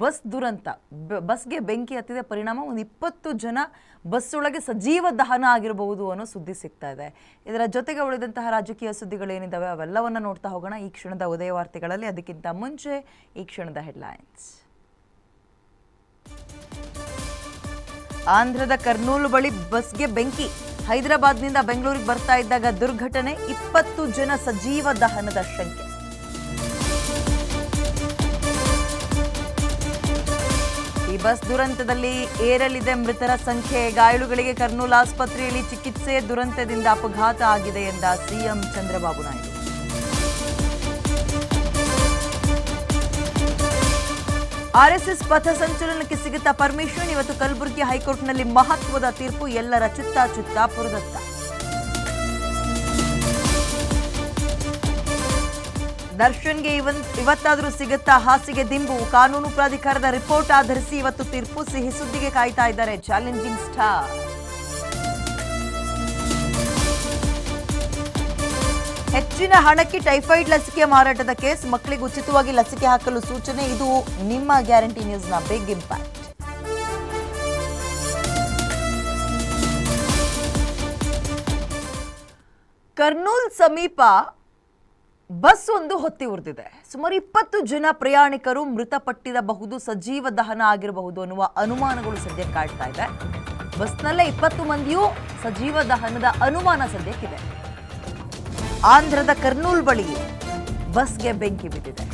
Bus ದುರಂತ. ಬಸ್ಗೆ ಬೆಂಕಿ ಹತ್ತಿದ ಪರಿಣಾಮ ಒಂದು ಇಪ್ಪತ್ತು ಜನ ಬಸ್ ಒಳಗೆ ಸಜೀವ ದಹನ ಆಗಿರಬಹುದು ಅನ್ನೋ ಸುದ್ದಿ ಸಿಗ್ತಾ ಇದೆ. ಇದರ ಜೊತೆಗೆ ಉಳಿದಂತಹ ರಾಜಕೀಯ ಸುದ್ದಿಗಳೇನಿದ್ದಾವೆ ಅವೆಲ್ಲವನ್ನ ನೋಡ್ತಾ ಹೋಗೋಣ. ಈ ಕ್ಷಣದ ಉದಯ ವಾರ್ತೆಗಳಲ್ಲಿ ಅದಕ್ಕಿಂತ ಮುಂಚೆ ಈ ಕ್ಷಣದ ಹೆಡ್ಲೈನ್ಸ್. ಆಂಧ್ರದ ಕರ್ನೂಲು ಬಳಿ ಬಸ್ಗೆ ಬೆಂಕಿ. ಹೈದರಾಬಾದ್ನಿಂದ ಬೆಂಗಳೂರಿಗೆ ಬರ್ತಾ ಇದ್ದಾಗ ದುರ್ಘಟನೆ, ಇಪ್ಪತ್ತು ಜನ ಸಜೀವ ದಹನದ ಶಂಕೆ. ಈ ಬಸ್ ದುರಂತದಲ್ಲಿ ಏರಲಿದೆ ಮೃತರ ಸಂಖ್ಯೆ. ಗಾಯಾಳುಗಳಿಗೆ ಕರ್ನೂಲ್ ಆಸ್ಪತ್ರೆಯಲ್ಲಿ ಚಿಕಿತ್ಸೆ ದುರಂತದಿಂದ ಅಪಘಾತ ಆಗಿದೆ ಎಂದ ಸಿಎಂ ಚಂದ್ರಬಾಬು ನಾಯ್ಡು. ಆರ್ಎಸ್ಎಸ್ ಪಥ ಸಂಚಲನಕ್ಕೆ ಸಿಗುತ್ತಾ ಪರ್ಮಿಷನ್ ಇವತ್ತು ಕಲಬುರಗಿ ಹೈಕೋರ್ಟ್ನಲ್ಲಿ ಮಹತ್ವದ ತೀರ್ಪು ಎಲ್ಲರ ಚಿತ್ತ ಚಿತ್ತ ಪುರದತ್ತ. ದರ್ಶನ್ಗೆ ಇವನ್, ಇವತ್ತಾದರೂ ಸಿಗುತ್ತಾ? ಹಾಸಿಗೆ ದಿಂಬು, ಕಾನೂನು ಪ್ರಾಧಿಕಾರದ ರಿಪೋರ್ಟ್ ಆಧರಿಸಿ ಇವತ್ತು ತೀರ್ಪು ಸಿಹಿ ಸುದ್ದಿಗೆ ಕಾಯ್ತಾ ಇದ್ದಾರೆ ಚಾಲೆಂಜಿಂಗ್ ಸ್ಟಾರ್. ಹೆಚ್ಚಿನ ಹಣಕ್ಕೆ ಟೈಫಾಯ್ಡ್ ಲಸಿಕೆ ಮಾರಾಟದ ಕೇಸ್, ಮಕ್ಕಳಿಗೆ ಉಚಿತವಾಗಿ ಲಸಿಕೆ ಹಾಕಲು ಸೂಚನೆ, ಇದು ನಿಮ್ಮ ಗ್ಯಾರಂಟಿ ನ್ಯೂಸ್ನ ಬಿಗ್ ಇಂಪ್ಯಾಕ್ಟ್. ಕರ್ನೂಲ್ ಸಮೀಪ ಬಸ್ ಒಂದು ಹೊತ್ತಿ ಉರಿದಿದೆ. ಸುಮಾರು ಇಪ್ಪತ್ತು ಜನ ಪ್ರಯಾಣಿಕರು ಮೃತಪಟ್ಟಿರಬಹುದು, ಸಜೀವ ದಹನ ಆಗಿರಬಹುದು ಅನ್ನುವ ಅನುಮಾನಗಳು ಸದ್ಯ ಕಾಡ್ತಾ ಇದೆ. ಬಸ್ನಲ್ಲೇ ಇಪ್ಪತ್ತು ಮಂದಿಯೂ ಸಜೀವ ದಹನದ ಅನುಮಾನ ಸದ್ಯಕ್ಕಿದೆ ಆಂಧ್ರದ ಕರ್ನೂಲ್ ಬಳಿ ಬಸ್ಗೆ ಬೆಂಕಿ ಬಿದ್ದಿದೆ.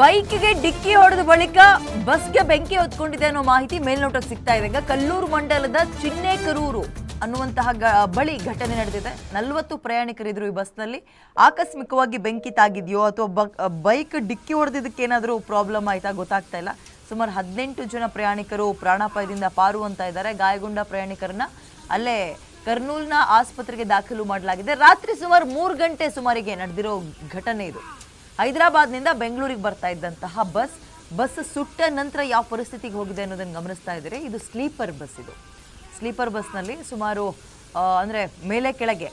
ಬೈಕ್ಗೆ ಡಿಕ್ಕಿ ಹೊಡೆದ ಬಳಿಕ ಬಸ್ಗೆ ಬೆಂಕಿ ಹೊತ್ಕೊಂಡಿದೆ ಅನ್ನೋ ಮಾಹಿತಿ ಮೇಲ್ನೋಟಕ್ಕೆ ಸಿಗ್ತಾ ಇದೆ. ಕಲ್ಲೂರು ಮಂಡಲದ ಚಿನ್ನೇಕರೂರು ಅನ್ನುವಂತಹ ಬಳಿ ಘಟನೆ ನಡೆದಿದೆ. ನಲವತ್ತು ಪ್ರಯಾಣಿಕರಿದ್ರು ಈ ಬಸ್ನಲ್ಲಿ. ಆಕಸ್ಮಿಕವಾಗಿ ಬೆಂಕಿ ತಾಗಿದೆಯೋ ಅಥವಾ ಬೈಕ್ ಡಿಕ್ಕಿ ಹೊಡೆದಿದ್ದಕ್ಕೆ ಏನಾದರೂ ಪ್ರಾಬ್ಲಮ್ ಆಯ್ತಾ ಗೊತ್ತಾಗ್ತಾ ಇಲ್ಲ. ಸುಮಾರು ಹದಿನೆಂಟು ಜನ ಪ್ರಯಾಣಿಕರು ಪ್ರಾಣಾಪಾಯದಿಂದ ಪಾರು ಅಂತ ಇದ್ದಾರೆ. ಗಾಯಗೊಂಡ ಪ್ರಯಾಣಿಕರನ್ನ ಅಲ್ಲೇ ಕರ್ನೂಲ್ನ ಆಸ್ಪತ್ರೆಗೆ ದಾಖಲು ಮಾಡಲಾಗಿದೆ. ರಾತ್ರಿ ಸುಮಾರು ಮೂರು ಗಂಟೆ ಸುಮಾರಿಗೆ ನಡೆದಿರೋ ಘಟನೆ ಇದು. ಹೈದರಾಬಾದ್ನಿಂದ ಬೆಂಗಳೂರಿಗೆ ಬರ್ತಾ ಇದ್ದಂತಹ ಬಸ್ ಬಸ್ ಸುಟ್ಟ ನಂತರ ಯಾವ ಪರಿಸ್ಥಿತಿಗೆ ಹೋಗಿದೆ ಅನ್ನೋದನ್ನು ಗಮನಿಸ್ತಾ ಇದ್ದೀರಿ. ಇದು ಸ್ಲೀಪರ್ ಬಸ್ ಇದು. ಸ್ಲೀಪರ್ ಬಸ್ನಲ್ಲಿ ಸುಮಾರು ಅಂದರೆ ಮೇಲೆ ಕೆಳಗೆ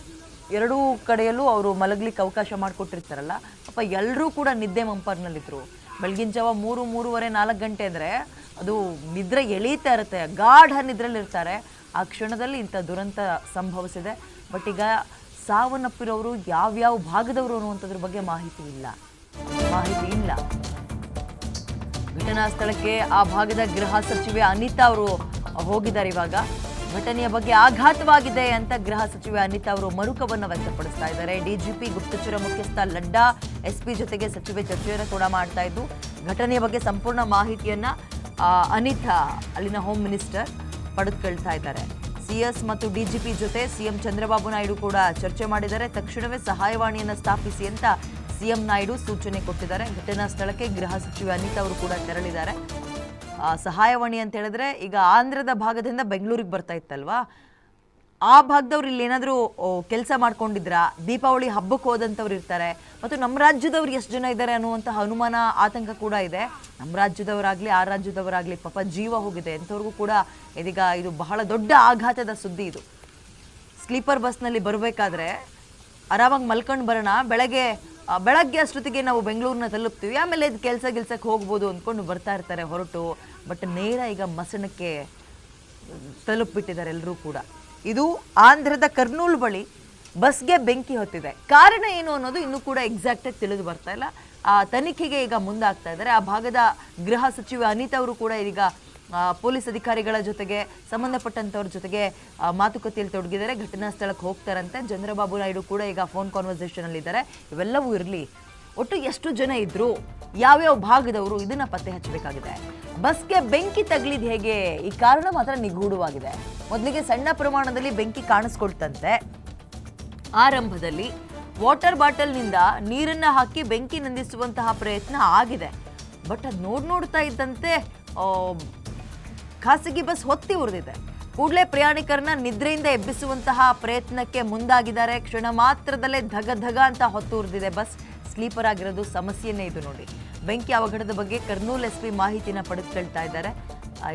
ಎರಡೂ ಕಡೆಯಲ್ಲೂ ಅವರು ಮಲಗಲಿಕ್ಕೆ ಅವಕಾಶ ಮಾಡಿಕೊಟ್ಟಿರ್ತಾರಲ್ಲ. ಪಾಪ ಎಲ್ಲರೂ ಕೂಡ ನಿದ್ದೆ ಮಂಪರ್ನಲ್ಲಿದ್ದರು ಬೆಳಗಿನ ಜಾವ ಮೂರು, ಮೂರುವರೆ, ನಾಲ್ಕು ಗಂಟೆ ಅಂದರೆ ಅದು ನಿದ್ರೆ ಎಳೀತಾ ಇರುತ್ತೆ. ಗಾಢ ನಿದ್ರೆಲಿರ್ತಾರೆ ಆ ಕ್ಷಣದಲ್ಲಿ ಇಂಥ ದುರಂತ ಸಂಭವಿಸಿದೆ. ಬಟ್ ಈಗ ಸಾವನ್ನಪ್ಪಿರೋರು, ಯಾವ್ಯಾವ ಭಾಗದವರು ಅನ್ನುವಂಥದ್ರ ಬಗ್ಗೆ ಮಾಹಿತಿ ಇಲ್ಲ. ಮಾಹಿತಿ ಇಲ್ಲ. ಘಟನಾ ಸ್ಥಳಕ್ಕೆ ಆ ಭಾಗದ ಗೃಹ ಸಚಿವೆ ಅನಿತಾ ಅವರು ಹೋಗಿದ್ದಾರೆ ಇವಾಗ. ಘಟನೆಯ ಬಗ್ಗೆ ಆಘಾತವಾಗಿದೆ ಅಂತ ಗೃಹ ಸಚಿವೆ ಅನಿತಾ ಅವರು ಮರುಕವನ್ನು ವ್ಯಕ್ತಪಡಿಸ್ತಾ ಇದ್ದಾರೆ. ಡಿಜಿಪಿ ಗುಪ್ತಚರ ಮುಖ್ಯಸ್ಥ ಲಡ್ಡಾ ಎಸ್ಪಿ ಜೊತೆಗೆ ಸಚಿವೆ ಚರ್ಚೆಯನ್ನು ಕೂಡ ಮಾಡ್ತಾ ಇದ್ದು, ಘಟನೆಯ ಬಗ್ಗೆ ಸಂಪೂರ್ಣ ಮಾಹಿತಿಯನ್ನ ಅನಿತಾ, ಅಲ್ಲಿನ ಹೋಮ್ ಮಿನಿಸ್ಟರ್ ಪಡೆದುಕೊಳ್ತಾ ಇದ್ದಾರೆ. ಸಿಎಸ್ ಮತ್ತು ಡಿಜಿಪಿ ಜೊತೆ ಸಿಎಂ ಚಂದ್ರಬಾಬು ನಾಯ್ಡು ಕೂಡ ಚರ್ಚೆ ಮಾಡಿದ್ದಾರೆ. ತಕ್ಷಣವೇ ಸಹಾಯವಾಣಿಯನ್ನು ಸ್ಥಾಪಿಸಿ ಅಂತ ಸಿಎಂ ನಾಯ್ಡು ಸೂಚನೆ ಕೊಟ್ಟಿದ್ದಾರೆ. ಘಟನಾ ಸ್ಥಳಕ್ಕೆ ಗೃಹ ಸಚಿವೆ ಅನಿತಾ ಅವರು ಕೂಡ ತೆರಳಿದ್ದಾರೆ. ಸಹಾಯವಾಣಿ ಅಂತ ಹೇಳಿದ್ರೆ ಈಗ ಆಂಧ್ರದ ಭಾಗದಿಂದ ಬೆಂಗಳೂರಿಗೆ ಬರ್ತಾ ಇತ್ತಲ್ವಾ? ಆ ಭಾಗದವ್ರು ಇಲ್ಲಿ ಏನಾದರೂ ಕೆಲಸ ಮಾಡ್ಕೊಂಡಿದ್ರ? ದೀಪಾವಳಿ ಹಬ್ಬಕ್ಕೆ ಹೋದಂಥವ್ರು ಇರ್ತಾರೆ. ಮತ್ತು ನಮ್ಮ ರಾಜ್ಯದವ್ರು ಎಷ್ಟು ಜನ ಇದ್ದಾರೆ ಅನ್ನುವಂಥ ಅನುಮಾನ, ಆತಂಕ ಕೂಡ ಇದೆ. ನಮ್ಮ ರಾಜ್ಯದವರಾಗಲಿ, ಆ ರಾಜ್ಯದವರಾಗಲಿ ಪಾಪ ಜೀವ ಹೋಗಿದೆ. ಅಂಥವ್ರಿಗೂ ಕೂಡ ಇದೀಗ ಇದು ಬಹಳ ದೊಡ್ಡ ಆಘಾತದ ಸುದ್ದಿ ಇದು. ಸ್ಲೀಪರ್ ಬಸ್ನಲ್ಲಿ ಬರಬೇಕಾದ್ರೆ, ಆರಾಮಾಗಿ ಮಲ್ಕೊಂಡು ಬರೋಣ. ಬೆಳಗ್ಗೆ ಬೆಳಗ್ಗೆ ಅಷ್ಟೊತ್ತಿಗೆ ನಾವು ಬೆಂಗಳೂರನ್ನ ತಲುಪ್ತೀವಿ. ಆಮೇಲೆ ಇದು ಕೆಲಸ ಗಿಲ್ಸಕ್ಕೆ ಹೋಗ್ಬೋದು ಅಂದ್ಕೊಂಡು ಬರ್ತಾ ಇರ್ತಾರೆ ಹೊರಟು. ಬಟ್ ನೇರ ಈಗ ಮಸಣಕ್ಕೆ ತಲುಪಿಬಿಟ್ಟಿದ್ದಾರೆ ಎಲ್ಲರೂ ಕೂಡ. ಇದು ಆಂಧ್ರದ ಕರ್ನೂಲ್ ಬಳಿ ಬಸ್ಗೆ ಬೆಂಕಿ ಹೊತ್ತಿದೆ. ಕಾರಣ ಏನು ಅನ್ನೋದು ಇನ್ನೂ ಕೂಡ ಎಕ್ಸಾಕ್ಟಾಗಿ ತಿಳಿದು ಬರ್ತಾ ಇಲ್ಲ. ಆ, ತನಿಖೆಗೆ ಈಗ ಮುಂದಾಗ್ತಾ ಇದ್ದಾರೆ. ಆ ಭಾಗದ ಗೃಹ ಸಚಿವೆ ಅನಿತಾ ಅವರು ಕೂಡ ಈಗ ಪೊಲೀಸ್ ಅಧಿಕಾರಿಗಳ ಜೊತೆಗೆ ಸಂಬಂಧಪಟ್ಟಂಥವ್ರ ಜೊತೆಗೆ ಮಾತುಕತೆಯಲ್ಲಿ ತೊಡಗಿದ್ದಾರೆ. ಘಟನಾ ಸ್ಥಳಕ್ಕೆ ಹೋಗ್ತಾರಂತೆ. ಚಂದ್ರಬಾಬು ನಾಯ್ಡು ಕೂಡ ಈಗ ಫೋನ್ ಕಾನ್ವರ್ಸೇಷನ್ ಅಲ್ಲಿ ಇದ್ದಾರೆ. ಇವೆಲ್ಲವೂ ಇರಲಿ. ಒಟ್ಟು ಎಷ್ಟು ಜನ ಇದ್ರು, ಯಾವ್ಯಾವ ಭಾಗದವರು ಇದನ್ನ ಪತ್ತೆ ಹಚ್ಚಬೇಕಾಗಿದೆ. ಬಸ್ಗೆ ಬೆಂಕಿ ತಗಲಿದ್ ಹೇಗೆ? ಈ ಕಾರಣ ಮಾತ್ರ ನಿಗೂಢವಾಗಿದೆ. ಮೊದಲಿಗೆ ಸಣ್ಣ ಪ್ರಮಾಣದಲ್ಲಿ ಬೆಂಕಿ ಕಾಣಿಸ್ಕೊಳ್ತಂತೆ. ಆರಂಭದಲ್ಲಿ ವಾಟರ್ ಬಾಟಲ್ನಿಂದ ನೀರನ್ನ ಹಾಕಿ ಬೆಂಕಿ ನಂದಿಸುವಂತಹ ಪ್ರಯತ್ನ ಆಗಿದೆ. ಬಟ್ ಅದು ನೋಡ್ ನೋಡ್ತಾ ಇದ್ದಂತೆ ಖಾಸಗಿ ಬಸ್ ಹೊತ್ತಿ ಉರಿದಿದೆ. ಕೂಡಲೇ ಪ್ರಯಾಣಿಕರನ್ನ ನಿದ್ರೆಯಿಂದ ಎಬ್ಬಿಸುವಂತಹ ಪ್ರಯತ್ನಕ್ಕೆ ಮುಂದಾಗಿದ್ದಾರೆ. ಕ್ಷಣ ಮಾತ್ರದಲ್ಲೇ ಧಗ ಧಗ ಅಂತ ಹೊತ್ತು ಉರಿದಿದೆ ಬಸ್. ಸ್ಲೀಪರ್ ಆಗಿರೋದು ಸಮಸ್ಯೆನೇ ಇದು ನೋಡಿ. ಬೆಂಕಿ ಅವಘಡದ ಬಗ್ಗೆ ಕರ್ನೂಲ್ ಎಸ್ ಪಿ ಮಾಹಿತಿನ ಪಡೆದುಕೊಳ್ತಾ ಇದ್ದಾರೆ.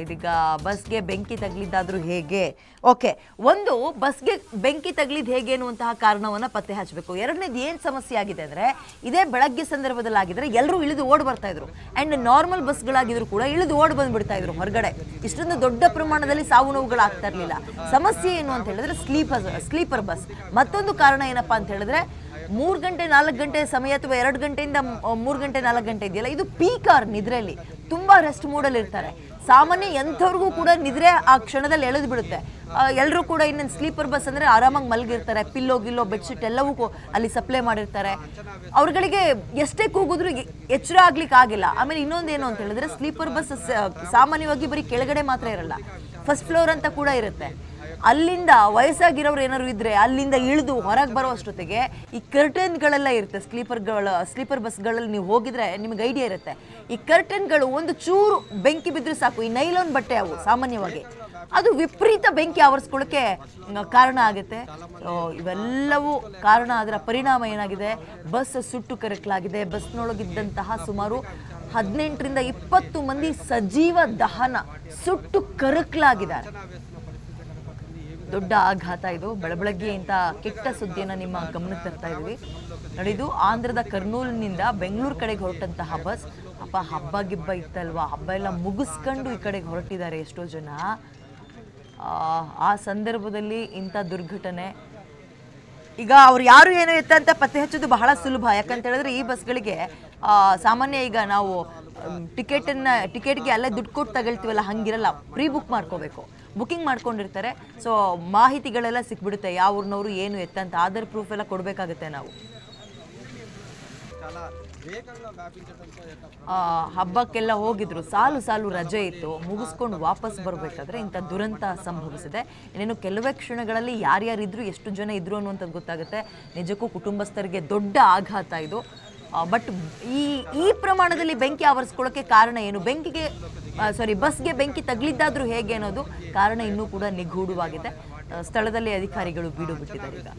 ಇದೀಗ ಬಸ್ಗೆ ಬೆಂಕಿ ತಗಲಿದ್ದಾದ್ರೂ ಹೇಗೆ? ಓಕೆ, ಒಂದು, ಬಸ್ಗೆ ಬೆಂಕಿ ತಗಲಿದ್ ಹೇಗೆ ಅನ್ನುವಂತಹ ಕಾರಣವನ್ನ ಪತ್ತೆ ಹಚ್ಚಬೇಕು. ಎರಡನೇದು ಏನು ಸಮಸ್ಯೆ ಆಗಿದೆ ಅಂದ್ರೆ, ಇದೇ ಬೆಳಗ್ಗೆ ಸಂದರ್ಭದಲ್ಲಿ ಆಗಿದ್ರೆ ಎಲ್ಲರೂ ಇಳಿದು ಓಡ್ ಬರ್ತಾ ಇದ್ರು. ಅಂಡ್ ನಾರ್ಮಲ್ ಬಸ್ಗಳಾಗಿದ್ರು ಕೂಡ ಇಳಿದು ಓಡ್ ಬಂದ್ಬಿಡ್ತಾ ಇದ್ರು ಹೊರಗಡೆ. ಇಷ್ಟೊಂದು ದೊಡ್ಡ ಪ್ರಮಾಣದಲ್ಲಿ ಸಾವು ನೋವುಗಳಾಗ್ತಾ ಇರಲಿಲ್ಲ. ಸಮಸ್ಯೆ ಏನು ಅಂತ ಹೇಳಿದ್ರೆ ಸ್ಲೀಪರ್ ಸ್ಲೀಪರ್ ಬಸ್. ಮತ್ತೊಂದು ಕಾರಣ ಏನಪ್ಪಾ ಅಂತ ಹೇಳಿದ್ರೆ ಮೂರು ಗಂಟೆ, ನಾಲ್ಕು ಗಂಟೆ ಸಮಯ ಅಥವಾ ಎರಡು ಗಂಟೆಯಿಂದ ಮೂರು ಗಂಟೆ, ನಾಲ್ಕು ಗಂಟೆ ಇದೆಯಲ್ಲ? ಇದು ಪೀಕ್ ಅವರ್ ನಿದ್ರೆಯಲ್ಲಿ. ತುಂಬಾ ರೆಸ್ಟ್ ಮೂಡಲ್ಲಿ ಇರ್ತಾರೆ. ಸಾಮಾನ್ಯ ಎಂಥವ್ರಿಗೂ ಕೂಡ ನಿದ್ರೆ ಆ ಕ್ಷಣದಲ್ಲಿ ಎಳೆದು ಬಿಡುತ್ತೆ ಎಲ್ಲರೂ ಕೂಡ ಇನ್ನೊಂದು ಸ್ಲೀಪರ್ ಬಸ್ ಅಂದ್ರೆ ಆರಾಮಾಗಿ ಮಲಗಿರ್ತಾರೆ. ಪಿಲ್ಲೋ ಗಿಲ್ಲೋ ಬೆಡ್ಶೀಟ್ ಎಲ್ಲವೂ ಅಲ್ಲಿ ಸಪ್ಲೈ ಮಾಡಿರ್ತಾರೆ. ಅವ್ರುಗಳಿಗೆ ಎಷ್ಟೇ ಕೂಗಿದ್ರು ಎಚ್ಚರ ಆಗ್ಲಿಕ್ಕೆ ಆಗಿಲ್ಲ. ಆಮೇಲೆ ಇನ್ನೊಂದು ಏನು ಅಂತ ಹೇಳಿದ್ರೆ ಸ್ಲೀಪರ್ ಬಸ್ ಸಾಮಾನ್ಯವಾಗಿ ಬರೀ ಕೆಳಗಡೆ ಮಾತ್ರ ಇರಲ್ಲ. ಫಸ್ಟ್ ಫ್ಲೋರ್ ಅಂತ ಕೂಡ ಇರುತ್ತೆ. ಅಲ್ಲಿಂದ ವಯಸ್ಸಾಗಿರೋರು ಏನಾದ್ರು ಇದ್ರೆ ಅಲ್ಲಿಂದ ಇಳಿದು ಹೊರಗೆ ಬರೋ ಅಷ್ಟೊತ್ತಿಗೆ ಈ ಕರ್ಟನ್ಗಳೆಲ್ಲ ಇರುತ್ತೆ. ಸ್ಲೀಪರ್ಗಳ ಸ್ಲೀಪರ್ ಬಸ್ಗಳಲ್ಲಿ ನೀವು ಹೋಗಿದ್ರೆ ನಿಮ್ಗೆ ಐಡಿಯಾ ಇರುತ್ತೆ. ಈ ಕರ್ಟನ್ಗಳು ಒಂದು ಚೂರು ಬೆಂಕಿ ಬಿದ್ದರೆ ಸಾಕು. ಈ ನೈಲಾನ್ ಬಟ್ಟೆ ಅವು ಸಾಮಾನ್ಯವಾಗಿ. ಅದು ವಿಪರೀತ ಬೆಂಕಿ ಆವರಿಸ್ಕೊಳ್ಳೋಕೆ ಕಾರಣ ಆಗುತ್ತೆ. ಇವೆಲ್ಲವೂ ಕಾರಣ ಅದರ ಪರಿಣಾಮ ಏನಾಗಿದೆ? ಬಸ್ ಸುಟ್ಟು ಕರಕಲಾಗಿದೆ. ಬಸ್ನೊಳಗಿದ್ದಂತಹ ಸುಮಾರು ಹದಿನೆಂಟರಿಂದ ಇಪ್ಪತ್ತು ಮಂದಿ ಸಜೀವ ದಹನ ಸುಟ್ಟು ಕರಕಲಾಗಿದ್ದಾರೆ. ದೊಡ್ಡ ಆಘಾತ ಇದು. ಬೆಳಬೆಳಗ್ಗೆ ಇಂಥ ಕೆಟ್ಟ ಸುದ್ದಿಯನ್ನು ನಿಮ್ಮ ಗಮನಕ್ಕೆ ತರ್ತಾ ಇದ್ದೀವಿ. ನೋಡಿ ಇದು ಆಂಧ್ರದ ಕರ್ನೂಲಿನಿಂದ ಬೆಂಗಳೂರು ಕಡೆಗೆ ಹೊರಟಂತಹ ಬಸ್. ಅಪ್ಪ ಹಬ್ಬ ಗಿಬ್ಬ ಇತ್ತಲ್ವಾ? ಹಬ್ಬ ಎಲ್ಲ ಮುಗಿಸ್ಕೊಂಡು ಈ ಕಡೆಗೆ ಹೊರಟಿದ್ದಾರೆ ಎಷ್ಟೋ ಜನ. ಆ, ಸಂದರ್ಭದಲ್ಲಿ ಇಂಥ ದುರ್ಘಟನೆ. ಈಗ ಅವ್ರು ಯಾರು ಏನು ಎತ್ತ ಅಂತ ಪತ್ತೆ ಹಚ್ಚೋದು ಬಹಳ ಸುಲಭ. ಯಾಕಂತ ಹೇಳಿದ್ರೆ ಈ ಬಸ್ಗಳಿಗೆ ಸಾಮಾನ್ಯ ಈಗ ನಾವು ಟಿಕೆಟನ್ನು ಟಿಕೆಟ್ಗೆ ಅಲ್ಲೇ ದುಡ್ಡು ಕೊಟ್ಟು ತಗೊಳ್ತೀವಲ್ಲ ಹಂಗಿರಲ್ಲ. ಪ್ರೀ ಬುಕ್ ಮಾಡ್ಕೋಬೇಕು. ಬುಕಿಂಗ್ ಮಾಡ್ಕೊಂಡಿರ್ತಾರೆ. ಸೊ ಮಾಹಿತಿಗಳೆಲ್ಲ ಸಿಕ್ಬಿಡುತ್ತೆ. ಯಾವ ಊರಿನವರು ಏನು ಎತ್ತ ಅಂತ ಆಧಾರ್ ಪ್ರೂಫ್ ಎಲ್ಲ ಕೊಡಬೇಕಾಗುತ್ತೆ ನಾವು. ಹಬ್ಬಕ್ಕೆಲ್ಲ ಹೋಗಿದ್ರು. ಸಾಲು ಸಾಲು ರಜೆ ಇತ್ತು. ಮುಗಿಸ್ಕೊಂಡು ವಾಪಸ್ ಬರಬೇಕಾದ್ರೆ ಇಂಥ ದುರಂತ ಸಂಭವಿಸಿದೆ. ಇನ್ನೇನು ಕೆಲವೇ ಕ್ಷಣಗಳಲ್ಲಿ ಯಾರ್ಯಾರಿದ್ರು, ಎಷ್ಟು ಜನ ಇದ್ರು ಅನ್ನುವಂಥದ್ದು ಗೊತ್ತಾಗುತ್ತೆ. ನಿಜಕ್ಕೂ ಕುಟುಂಬಸ್ಥರಿಗೆ ದೊಡ್ಡ ಆಘಾತ ಇದು. ಬಟ್ ಈ ಈ ಪ್ರಮಾಣದಲ್ಲಿ ಬೆಂಕಿ ಆವರಿಸ್ಕೊಳ್ಳೋಕೆ ಕಾರಣ ಏನು? ಬೆಂಕಿಗೆ ಸಾರಿ ಬಸ್ಗೆ ಬೆಂಕಿ ತಗಲಿದ್ದಾದ್ರೂ ಹೇಗೆ ಅನ್ನೋದು ಕಾರಣ ಇನ್ನೂ ಕೂಡ ನಿಗೂಢವಾಗಿದೆ. ಸ್ಥಳದಲ್ಲಿ ಅಧಿಕಾರಿಗಳು ಬೀಡು ಬಿಟ್ಟಿದ್ದಾರೆ ಈಗ.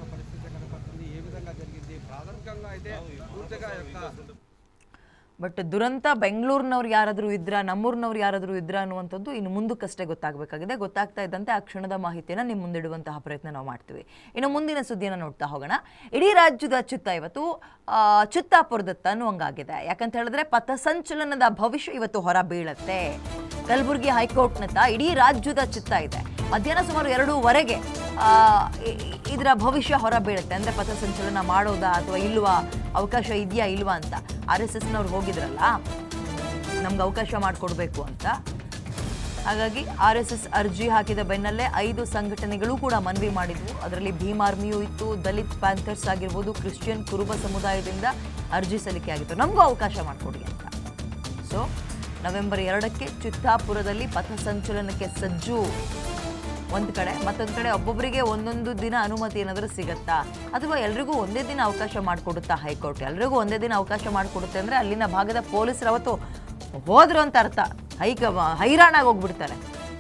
ಬಟ್ ದುರಂತ ಬೆಂಗಳೂರಿನವ್ರು ಯಾರಾದರೂ ಇದ್ರ, ನಮ್ಮೂರಿನವ್ರು ಯಾರಾದರೂ ಇದ್ರ ಅನ್ನುವಂಥದ್ದು ಇನ್ನು ಮುಂದಕ್ಕಷ್ಟೇ ಗೊತ್ತಾಗಬೇಕಾಗಿದೆ. ಗೊತ್ತಾಗ್ತಾ ಇದ್ದಂತೆ ಆ ಕ್ಷಣದ ಮಾಹಿತಿಯನ್ನು ನಿಮ್ಮ ಮುಂದಿಡುವಂತಹ ಪ್ರಯತ್ನ ನಾವು ಮಾಡ್ತೀವಿ. ಇನ್ನು ಮುಂದಿನ ಸುದ್ದಿಯನ್ನು ನೋಡ್ತಾ ಹೋಗೋಣ. ಇಡೀ ರಾಜ್ಯದ ಚಿತ್ತ ಇವತ್ತು ಚುತ್ತಾಪುರದತ್ತ ಅನ್ನುವಂಗಾಗಿದೆ ಯಾಕಂತ ಹೇಳಿದ್ರೆ ಪಥಸಂಚಲನದ ಭವಿಷ್ಯ ಇವತ್ತು ಹೊರ ಬೀಳತ್ತೆ. ಕಲಬುರಗಿ ಹೈಕೋರ್ಟ್ನತ್ತ ಇಡೀ ರಾಜ್ಯದ ಚಿತ್ತ ಇದೆ. ಮಧ್ಯಾಹ್ನ ಸುಮಾರು ಎರಡೂವರೆಗೆ ಇದರ ಭವಿಷ್ಯ ಹೊರ ಬೀಳುತ್ತೆ. ಪಥ ಪಥಸಂಚಲನ ಮಾಡೋದಾ ಅಥವಾ ಇಲ್ವಾ, ಅವಕಾಶ ಇದೆಯಾ ಇಲ್ವಾ ಅಂತ. ಆರ್ ಎಸ್ ಎಸ್ನವ್ರು ಹೋಗಿದ್ರಲ್ಲ, ನಮ್ಗೆ ಅವಕಾಶ ಮಾಡಿಕೊಡ್ಬೇಕು ಅಂತ. ಹಾಗಾಗಿ ಆರ್ ಎಸ್ ಎಸ್ ಅರ್ಜಿ ಹಾಕಿದ ಬೆನ್ನಲ್ಲೇ ಐದು ಸಂಘಟನೆಗಳು ಕೂಡ ಮನವಿ ಮಾಡಿದ್ವು. ಅದರಲ್ಲಿ ಭೀಮ್ ಆರ್ಮಿಯೂ ಇತ್ತು, ದಲಿತ್ ಪ್ಯಾಂಥರ್ಸ್ ಆಗಿರ್ಬೋದು, ಕ್ರಿಶ್ಚಿಯನ್ ಕುರುಬ ಸಮುದಾಯದಿಂದ ಅರ್ಜಿ ಸಲ್ಲಿಕೆ ಆಗಿತ್ತು. ನಮಗೂ ಅವಕಾಶ ಮಾಡಿಕೊಡಿ ಅಂತ. ಸೊ ನವೆಂಬರ್ ಎರಡಕ್ಕೆ ಚಿತ್ತಾಪುರದಲ್ಲಿ ಪಥಸಂಚಲನಕ್ಕೆ ಸಜ್ಜು ಒಂದು ಕಡೆ, ಮತ್ತೊಂದು ಕಡೆ ಒಬ್ಬೊಬ್ಬರಿಗೆ ಒಂದೊಂದು ದಿನ ಅನುಮತಿ ಏನಾದರೂ ಸಿಗುತ್ತಾ? ಅಥವಾ ಎಲ್ರಿಗೂ ಒಂದೇ ದಿನ ಅವಕಾಶ ಮಾಡಿಕೊಡುತ್ತಾ ಹೈಕೋರ್ಟ್? ಎಲ್ರಿಗೂ ಒಂದೇ ದಿನ ಅವಕಾಶ ಮಾಡಿಕೊಡುತ್ತೆ ಅಂದರೆ ಅಲ್ಲಿನ ಭಾಗದ ಪೊಲೀಸರು ಅವತ್ತು ಹೋದ್ರು ಅಂತ ಅರ್ಥ. ಹೈಕ, ಹೈರಾಣಾಗಿ ಹೋಗ್ಬಿಡ್ತಾರೆ.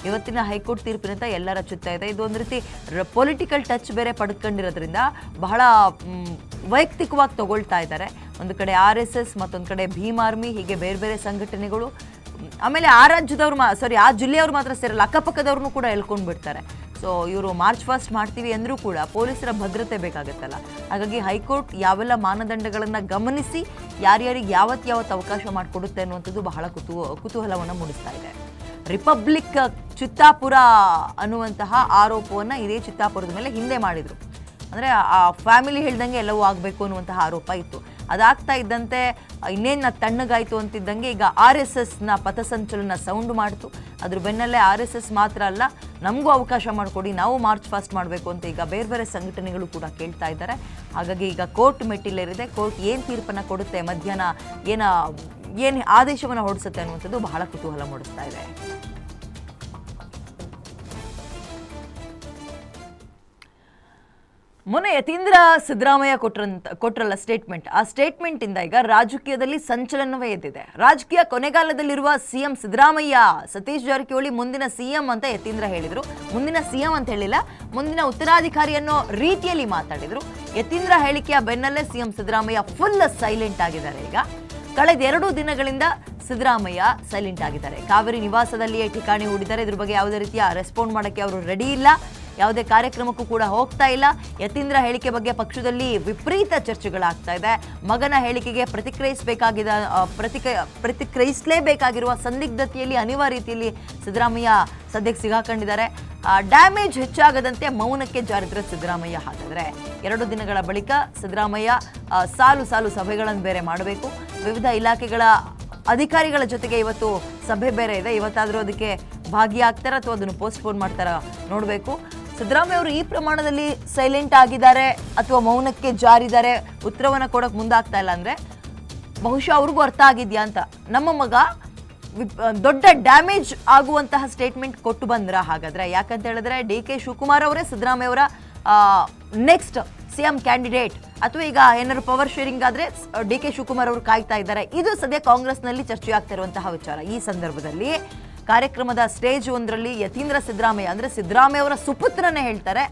ಇವತ್ತಿನ ಹೈಕೋರ್ಟ್ ತೀರ್ಪಿನಂತ ಎಲ್ಲರ ರಚುತ್ತಾ ಇದೆ. ಇದು ಒಂದು ರೀತಿ ಪೊಲಿಟಿಕಲ್ ಟಚ್ ಬೇರೆ ಪಡ್ಕೊಂಡಿರೋದ್ರಿಂದ ಬಹಳ ವೈಯಕ್ತಿಕವಾಗಿ ತಗೊಳ್ತಾ ಇದ್ದಾರೆ. ಒಂದು ಕಡೆ ಆರ್ ಎಸ್ ಎಸ್, ಮತ್ತೊಂದು ಕಡೆ ಭೀಮ್ ಆರ್ಮಿ, ಹೀಗೆ ಬೇರೆ ಬೇರೆ ಸಂಘಟನೆಗಳು. ಆಮೇಲೆ ಆ ರಾಜ್ಯದವ್ರು ಮಾ ಸಾರಿ ಆ ಜಿಲ್ಲೆಯವ್ರು ಮಾತ್ರ ಸೇರಲ್ಲ ಅಕ್ಕಪಕ್ಕದವ್ರನ್ನೂ ಕೂಡ ಎಳ್ಕೊಂಡು ಬಿಡ್ತಾರೆ ಸೊ ಇವರು ಮಾರ್ಚ್ ಫಾಸ್ಟ್ ಮಾಡ್ತೀವಿ ಅಂದರೂ ಕೂಡ ಪೊಲೀಸರ ಭದ್ರತೆ ಬೇಕಾಗುತ್ತಲ್ಲ. ಹಾಗಾಗಿ ಹೈಕೋರ್ಟ್ ಯಾವೆಲ್ಲ ಮಾನದಂಡಗಳನ್ನು ಗಮನಿಸಿ ಯಾರ್ಯಾರಿಗೆ ಯಾವತ್ತು ಯಾವತ್ತು ಅವಕಾಶ ಮಾಡಿಕೊಡುತ್ತೆ ಅನ್ನುವಂಥದ್ದು ಬಹಳ ಕುತೂ, ಕುತೂಹಲವನ್ನು ಮೂಡಿಸ್ತಾ ಇದೆ. ರಿಪಬ್ಲಿಕ್ ಚಿತ್ತಾಪುರ ಅನ್ನುವಂತಹ ಆರೋಪವನ್ನು ಇದೇ ಚಿತ್ತಾಪುರದ ಮೇಲೆ ಹಿಂದೆ ಮಾಡಿದರು. ಅಂದರೆ ಆ ಫ್ಯಾಮಿಲಿ ಹೇಳ್ದಂಗೆ ಎಲ್ಲವೂ ಆಗಬೇಕು ಅನ್ನುವಂತಹ ಆರೋಪ ಇತ್ತು. ಅದಾಗ್ತಾ ಇದ್ದಂತೆ, ಇನ್ನೇನು ತಣ್ಣಗಾಯಿತು ಅಂತಿದ್ದಂಗೆ ಈಗ ಆರ್ ಎಸ್ ಎಸ್ನ ಪಥಸಂಚಲನ ಸೌಂಡ್ ಮಾಡ್ತು. ಅದ್ರ ಬೆನ್ನಲ್ಲೇ ಆರ್ ಎಸ್ ಎಸ್ ಮಾತ್ರ ಅಲ್ಲ, ನಮಗೂ ಅವಕಾಶ ಮಾಡಿಕೊಡಿ, ನಾವು ಮಾರ್ಚ್ ಫಾಸ್ಟ್ ಮಾಡಬೇಕು ಅಂತ ಈಗ ಬೇರೆ ಬೇರೆ ಸಂಘಟನೆಗಳು ಕೂಡ ಕೇಳ್ತಾ ಇದ್ದಾರೆ. ಹಾಗಾಗಿ ಈಗ ಕೋರ್ಟ್ ಮೆಟ್ಟಿಲೇರಿದೆ, ಕೋರ್ಟ್ ಏನು ತೀರ್ಪನ್ನು ಕೊಡುತ್ತೆ, ಮಧ್ಯಾಹ್ನ ಏನ, ಏನು ಆದೇಶವನ್ನು ಹೊರಡಿಸುತ್ತೆ ಅನ್ನುವಂಥದ್ದು ಬಹಳ ಕುತೂಹಲ ಮೂಡಿಸ್ತಾ ಇದೆ. ಮೊನ್ನೆ ಯತೀಂದ್ರ ಸಿದ್ದರಾಮಯ್ಯ ಕೊಟ್ರಂತ ಕೊಟ್ರಲ್ಲ ಸ್ಟೇಟ್ಮೆಂಟ್ ಆ ಸ್ಟೇಟ್ಮೆಂಟ್ ಇಂದ ಈಗ ರಾಜಕೀಯದಲ್ಲಿ ಸಂಚಲನವೇ ಎದ್ದಿದೆ. ರಾಜಕೀಯ ಕೊನೆಗಾಲದಲ್ಲಿರುವ ಸಿಎಂ ಸಿದ್ದರಾಮಯ್ಯ, ಸತೀಶ್ ಜಾರಕಿಹೊಳಿ ಮುಂದಿನ ಸಿಎಂ ಅಂತ ಯತೀಂದ್ರ ಹೇಳಿದ್ರು. ಮುಂದಿನ ಸಿಎಂ ಅಂತ ಹೇಳಿಲ್ಲ. ಮುಂದಿನ ಉತ್ತರಾಧಿಕಾರಿ ಅನ್ನೋ ರೀತಿಯಲ್ಲಿ ಮಾತಾಡಿದ್ರು. ಯತೀಂದ್ರ ಹೇಳಿಕೆಯ ಬೆನ್ನಲ್ಲೇ ಸಿಎಂ ಸಿದ್ದರಾಮಯ್ಯ ಫುಲ್ ಸೈಲೆಂಟ್ ಆಗಿದ್ದಾರೆ ಈಗ. ಕಳೆದ ಎರಡು ದಿನಗಳಿಂದ ಸಿದ್ದರಾಮಯ್ಯ ಸೈಲೆಂಟ್ ಆಗಿದ್ದಾರೆ. ಕಾವೇರಿ ನಿವಾಸದಲ್ಲಿಯೇ ಠಿಕಾಣಿ ಹೂಡಿದ್ದಾರೆ. ಇದ್ರ ಬಗ್ಗೆ ಯಾವುದೇ ರೀತಿಯ ರೆಸ್ಪಾಂಡ್ ಮಾಡೋಕ್ಕೆ ಅವರು ರೆಡಿ ಇಲ್ಲ. ಯಾವುದೇ ಕಾರ್ಯಕ್ರಮಕ್ಕೂ ಕೂಡ ಹೋಗ್ತಾ ಇಲ್ಲ. ಯತೀಂದ್ರ ಹೇಳಿಕೆ ಬಗ್ಗೆ ಪಕ್ಷದಲ್ಲಿ ವಿಪರೀತ ಚರ್ಚೆಗಳಾಗ್ತಾ ಇದೆ. ಮಗನ ಹೇಳಿಕೆಗೆ ಪ್ರತಿಕ್ರಿಯಿಸಬೇಕಾಗಿದ ಪ್ರತಿಕ ಪ್ರತಿಕ್ರಿಯಿಸಲೇಬೇಕಾಗಿರುವ ಸಂದಿಗ್ಧತೆಯಲ್ಲಿ ಅನಿವಾರ್ಯ ರೀತಿಯಲ್ಲಿ ಸಿದ್ದರಾಮಯ್ಯ ಸದ್ಯಕ್ಕೆ ಸಿಗಾಕೊಂಡಿದ್ದಾರೆ. ಡ್ಯಾಮೇಜ್ ಹೆಚ್ಚಾಗದಂತೆ ಮೌನಕ್ಕೆ ಜಾರಿದ್ರೆ ಸಿದ್ದರಾಮಯ್ಯ ಹಾಗಾದರೆ ಎರಡು ದಿನಗಳ ಬಳಿಕ ಸಿದ್ದರಾಮಯ್ಯ ಸಾಲು ಸಾಲು ಸಭೆಗಳನ್ನು ಬೇರೆ ಮಾಡಬೇಕು. ವಿವಿಧ ಇಲಾಖೆಗಳ ಅಧಿಕಾರಿಗಳ ಜೊತೆಗೆ ಇವತ್ತು ಸಭೆ ಬೇರೆ ಇದೆ. ಇವತ್ತಾದರೂ ಅದಕ್ಕೆ ಭಾಗಿಯಾಗ್ತಾರ ಅಥವಾ ಅದನ್ನು ಪೋಸ್ಟ್ಪೋನ್ ಮಾಡ್ತಾರ ನೋಡಬೇಕು. ಸಿದ್ದರಾಮಯ್ಯ ಅವರು ಈ ಪ್ರಮಾಣದಲ್ಲಿ ಸೈಲೆಂಟ್ ಆಗಿದ್ದಾರೆ ಅಥವಾ ಮೌನಕ್ಕೆ ಜಾರಿದ್ದಾರೆ ಉತ್ತರವನ್ನು ಕೊಡೋಕೆ ಮುಂದಾಗ್ತಾ ಇಲ್ಲ ಅಂದರೆ ಬಹುಶಃ ಅವ್ರಿಗೂ ಅರ್ಥ ಆಗಿದ್ಯಾ ಅಂತ. ನಮ್ಮ ಮಗ ದೊಡ್ಡ ಡ್ಯಾಮೇಜ್ ಆಗುವಂತಹ ಸ್ಟೇಟ್ಮೆಂಟ್ ಕೊಟ್ಟು ಬಂದ್ರ ಹಾಗಾದ್ರೆ. ಯಾಕಂತ ಹೇಳಿದ್ರೆ ಡಿ ಕೆ ಶಿವಕುಮಾರ್ ಅವರೇ ಸಿದ್ದರಾಮಯ್ಯ ಅವರ ನೆಕ್ಸ್ಟ್ ಸಿ ಎಂ ಕ್ಯಾಂಡಿಡೇಟ್ ಅಥವಾ ಈಗ ಏನಾದ್ರು ಪವರ್ ಶೇರಿಂಗ್ ಆದ್ರೆ ಡಿ ಕೆ ಶಿವಕುಮಾರ್ ಅವರು ಕಾಯ್ತಾ ಇದ್ದಾರೆ. ಇದು ಸದ್ಯ ಕಾಂಗ್ರೆಸ್ನಲ್ಲಿ ಚರ್ಚೆ ಆಗ್ತಾ ಇರುವಂತಹ ವಿಚಾರ. ಈ ಸಂದರ್ಭದಲ್ಲಿ ಕಾರ್ಯಕ್ರಮದ ಸ್ಟೇಜ್ ಒಂದರಲ್ಲಿ ಯತೀಂದ್ರ ಸಿದ್ದರಾಮಯ್ಯ. ಅಂದರೆ ಸಿದ್ದರಾಮಯ್ಯ ಅವರ ಸುಪುತ್ರನೇ ಹೇಳ್ತಾರೆ.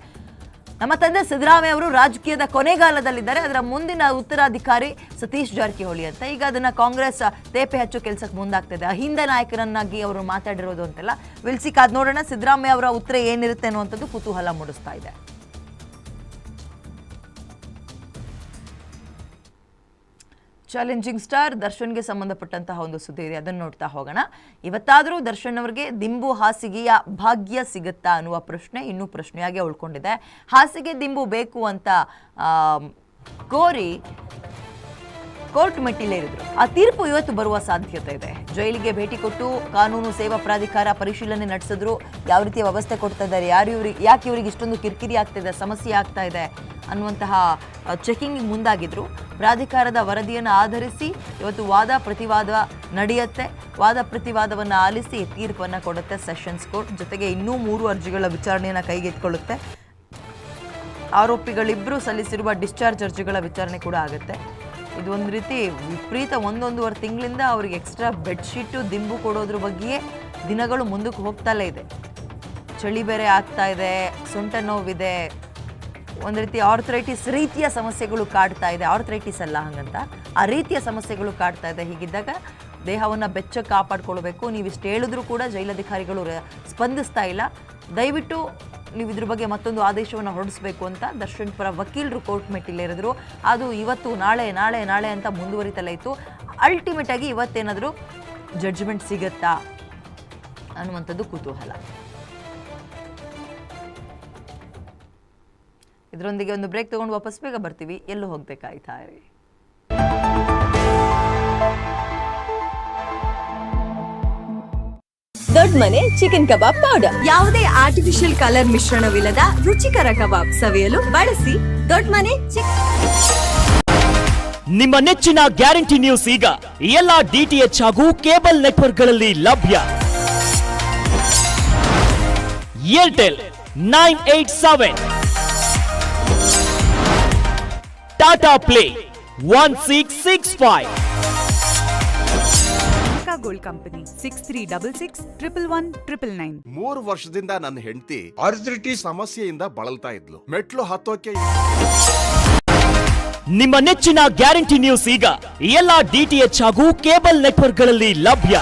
ನಮ್ಮ ತಂದೆ ಸಿದ್ದರಾಮಯ್ಯ ಅವರು ರಾಜಕೀಯದ ಕೊನೆಗಾಲದಲ್ಲಿದ್ದಾರೆ. ಅದರ ಮುಂದಿನ ಉತ್ತರಾಧಿಕಾರಿ ಸತೀಶ್ ಜಾರಕಿಹೊಳಿ ಅಂತ. ಈಗ ಅದನ್ನು ಕಾಂಗ್ರೆಸ್ ತೇಪೆ ಹಚ್ಚೋ ಕೆಲಸಕ್ಕೆ ಮುಂದಾಗ್ತಿದೆ. ಅಹಿಂದ ನಾಯಕರನ್ನಾಗಿ ಅವರು ಮಾತಾಡಿರೋದು ಅಂತೆಲ್ಲ. ವಿಲ್ಸಿಕ್ ಅದು ನೋಡೋಣ. ಸಿದ್ದರಾಮಯ್ಯ ಅವರ ಉತ್ತರ ಏನಿರುತ್ತೆ ಅನ್ನುವಂಥದ್ದು ಕುತೂಹಲ ಮೂಡಿಸ್ತಾ ಇದೆ. ಚಾಲೆಂಜಿಂಗ್ ಸ್ಟಾರ್ ದರ್ಶನ್ಗೆ ಸಂಬಂಧಪಟ್ಟಂತಹ ಒಂದು ಸುದ್ದಿ ಇದೆ. ಅದನ್ನು ನೋಡ್ತಾ ಹೋಗೋಣ. ಇವತ್ತಾದರೂ ದರ್ಶನ್ ಅವರಿಗೆ ದಿಂಬು ಹಾಸಿಗೆಯ ಭಾಗ್ಯ ಸಿಗುತ್ತಾ ಅನ್ನುವ ಪ್ರಶ್ನೆ ಇನ್ನೂ ಪ್ರಶ್ನೆಯಾಗಿ ಉಳ್ಕೊಂಡಿದೆ ಹಾಸಿಗೆ ದಿಂಬು ಬೇಕು ಅಂತ ಕೋರಿ ಕೋರ್ಟ್ ಮೆಟ್ಟಿಲೇರಿದ್ರು ಆ ತೀರ್ಪು ಇವತ್ತು ಬರುವ ಸಾಧ್ಯತೆ ಇದೆ. ಜೈಲಿಗೆ ಭೇಟಿ ಕೊಟ್ಟು ಕಾನೂನು ಸೇವಾ ಪ್ರಾಧಿಕಾರ ಪರಿಶೀಲನೆ ನಡೆಸಿದ್ರು. ಯಾವ ರೀತಿಯ ವ್ಯವಸ್ಥೆ ಕೊಡ್ತಾ ಇದ್ದಾರೆ, ಯಾರು ಇವ್ರಿಗೆ ಯಾಕೆ ಇವರಿಗೆ ಇಷ್ಟೊಂದು ಕಿರಿಕಿರಿ ಆಗ್ತಾ ಇದೆ, ಸಮಸ್ಯೆ ಆಗ್ತಾ ಇದೆ ಅನ್ನುವಂತಹ ಚೆಕಿಂಗ್ ಮುಂದಾಗಿದ್ರು. ಪ್ರಾಧಿಕಾರದ ವರದಿಯನ್ನು ಆಧರಿಸಿ ಇವತ್ತು ವಾದ ಪ್ರತಿವಾದ ನಡೆಯುತ್ತೆ. ವಾದ ಪ್ರತಿವಾದವನ್ನು ಆಲಿಸಿ ತೀರ್ಪನ್ನು ಕೊಡುತ್ತೆ ಸೆಷನ್ಸ್ ಕೋರ್ಟ್. ಜೊತೆಗೆ ಇನ್ನೂ ಮೂರು ಅರ್ಜಿಗಳ ವಿಚಾರಣೆಯನ್ನು ಕೈಗೆತ್ತಿಕೊಳ್ಳುತ್ತೆ. ಆರೋಪಿಗಳಿಬ್ಬರು ಸಲ್ಲಿಸಿರುವ ಡಿಸ್ಚಾರ್ಜ್ ಅರ್ಜಿಗಳ ವಿಚಾರಣೆ ಕೂಡ ಆಗುತ್ತೆ. ಇದು ಒಂದು ರೀತಿ ವಿಪರೀತ ಒಂದೊಂದೂವರೆ ತಿಂಗಳಿಂದ ಅವ್ರಿಗೆ ಎಕ್ಸ್ಟ್ರಾ ಬೆಡ್ಶೀಟು ದಿಂಬು ಕೊಡೋದ್ರ ಬಗ್ಗೆಯೇ ದಿನಗಳು ಮುಂದಕ್ಕೆ ಹೋಗ್ತಲೇ ಇದೆ. ಚಳಿ ಬೇರೆ ಆಗ್ತಾ ಇದೆ, ಸೊಂಟ ನೋವಿದೆ, ಒಂದು ರೀತಿ ಆರ್ಥ್ರೈಟಿಸ್ ರೀತಿಯ ಸಮಸ್ಯೆಗಳು ಕಾಡ್ತಾ ಇದೆ. ಆರ್ಥ್ರೈಟಿಸ್ ಅಲ್ಲ ಹಂಗಂತ, ಆ ರೀತಿಯ ಸಮಸ್ಯೆಗಳು ಕಾಡ್ತಾ ಇದೆ. ಹೀಗಿದ್ದಾಗ ದೇಹವನ್ನು ಬೆಚ್ಚ ಕಾಪಾಡ್ಕೊಳ್ಬೇಕು. ನೀವು ಇಷ್ಟು ಹೇಳಿದ್ರು ಕೂಡ ಜೈಲಧಿಕಾರಿಗಳು ಸ್ಪಂದಿಸ್ತಾ ಇಲ್ಲ. ದಯವಿಟ್ಟು ನೀವು ಇದ್ರ ಬಗ್ಗೆ ಮತ್ತೊಂದು ಆದೇಶವನ್ನು ಹೊರಡಿಸಬೇಕು ಅಂತ ದರ್ಶನ್ ಪರ ವಕೀಲರು ಕೋರ್ಟ್ ಮೆಟ್ಟಿಲೇರಿದ್ರು. ಅದು ಇವತ್ತು, ನಾಳೆ ನಾಳೆ ನಾಳೆ ಅಂತ ಮುಂದುವರಿತಲೇ ಇತ್ತು. ಅಲ್ಟಿಮೇಟ್ ಆಗಿ ಇವತ್ತೇನಾದರೂ ಜಡ್ಜ್ಮೆಂಟ್ ಸಿಗತ್ತಾ ಅನ್ನುವಂಥದ್ದು ಕುತೂಹಲ. ಇದರೊಂದಿಗೆ ಒಂದು ಬ್ರೇಕ್ ತಗೊಂಡು ವಾಪಸ್ ಬೇಗ ಬರ್ತೀವಿ. ಎಲ್ಲೂ ಹೋಗ್ಬೇಕಾಯ್ತಾ ದೊಡ್ಡ ಮನೆ ಚಿಕನ್ ಕಬಾಬ್ ಪೌಡರ್ ಯಾವುದೇ ಆರ್ಟಿಫಿಷಿಯಲ್ ಕಲರ್ ಮಿಶ್ರಣವಿಲ್ಲದ ರುಚಿಕರ ಕಬಾಬ್ ಸವಿಯಲು ಬಳಸಿ ದೊಡ್ಡ ಮನೆ ನಿಮ್ಮ ನೆಚ್ಚಿನ ಗ್ಯಾರಂಟಿ ನ್ಯೂಸ್ ಈಗ ಎಲ್ಲ ಡಿಟಿಎಚ್ ಹಾಗೂ ಕೇಬಲ್ ನೆಟ್ವರ್ಕ್ಗಳಲ್ಲಿ ಲಭ್ಯ. Airtel nine eight seven. Tata play one six six five. Gold company six three double six triple one triple nine ಮೂರು ವರ್ಷದಿಂದ ನನ್ನ ಹೆಂಡತಿ ಅರ್ಜಿಟಿ ಸಮಸ್ಯೆಯಿಂದ ಬಳಲ್ತಾ ಇದ್ಲು. ಮೆಟ್ಲು ಹತ್ತೋಕೆ ನಿಮ್ಮ ನೆಚ್ಚಿನ ಗ್ಯಾರಂಟಿ ನ್ಯೂಸ್ ಈಗ ಎಲ್ಲ ಡಿಟಿಎಚ್ ಹಾಗೂ ಕೇಬಲ್ ನೆಟ್ವರ್ಕ್ಗಳಲ್ಲಿ ಲಭ್ಯ.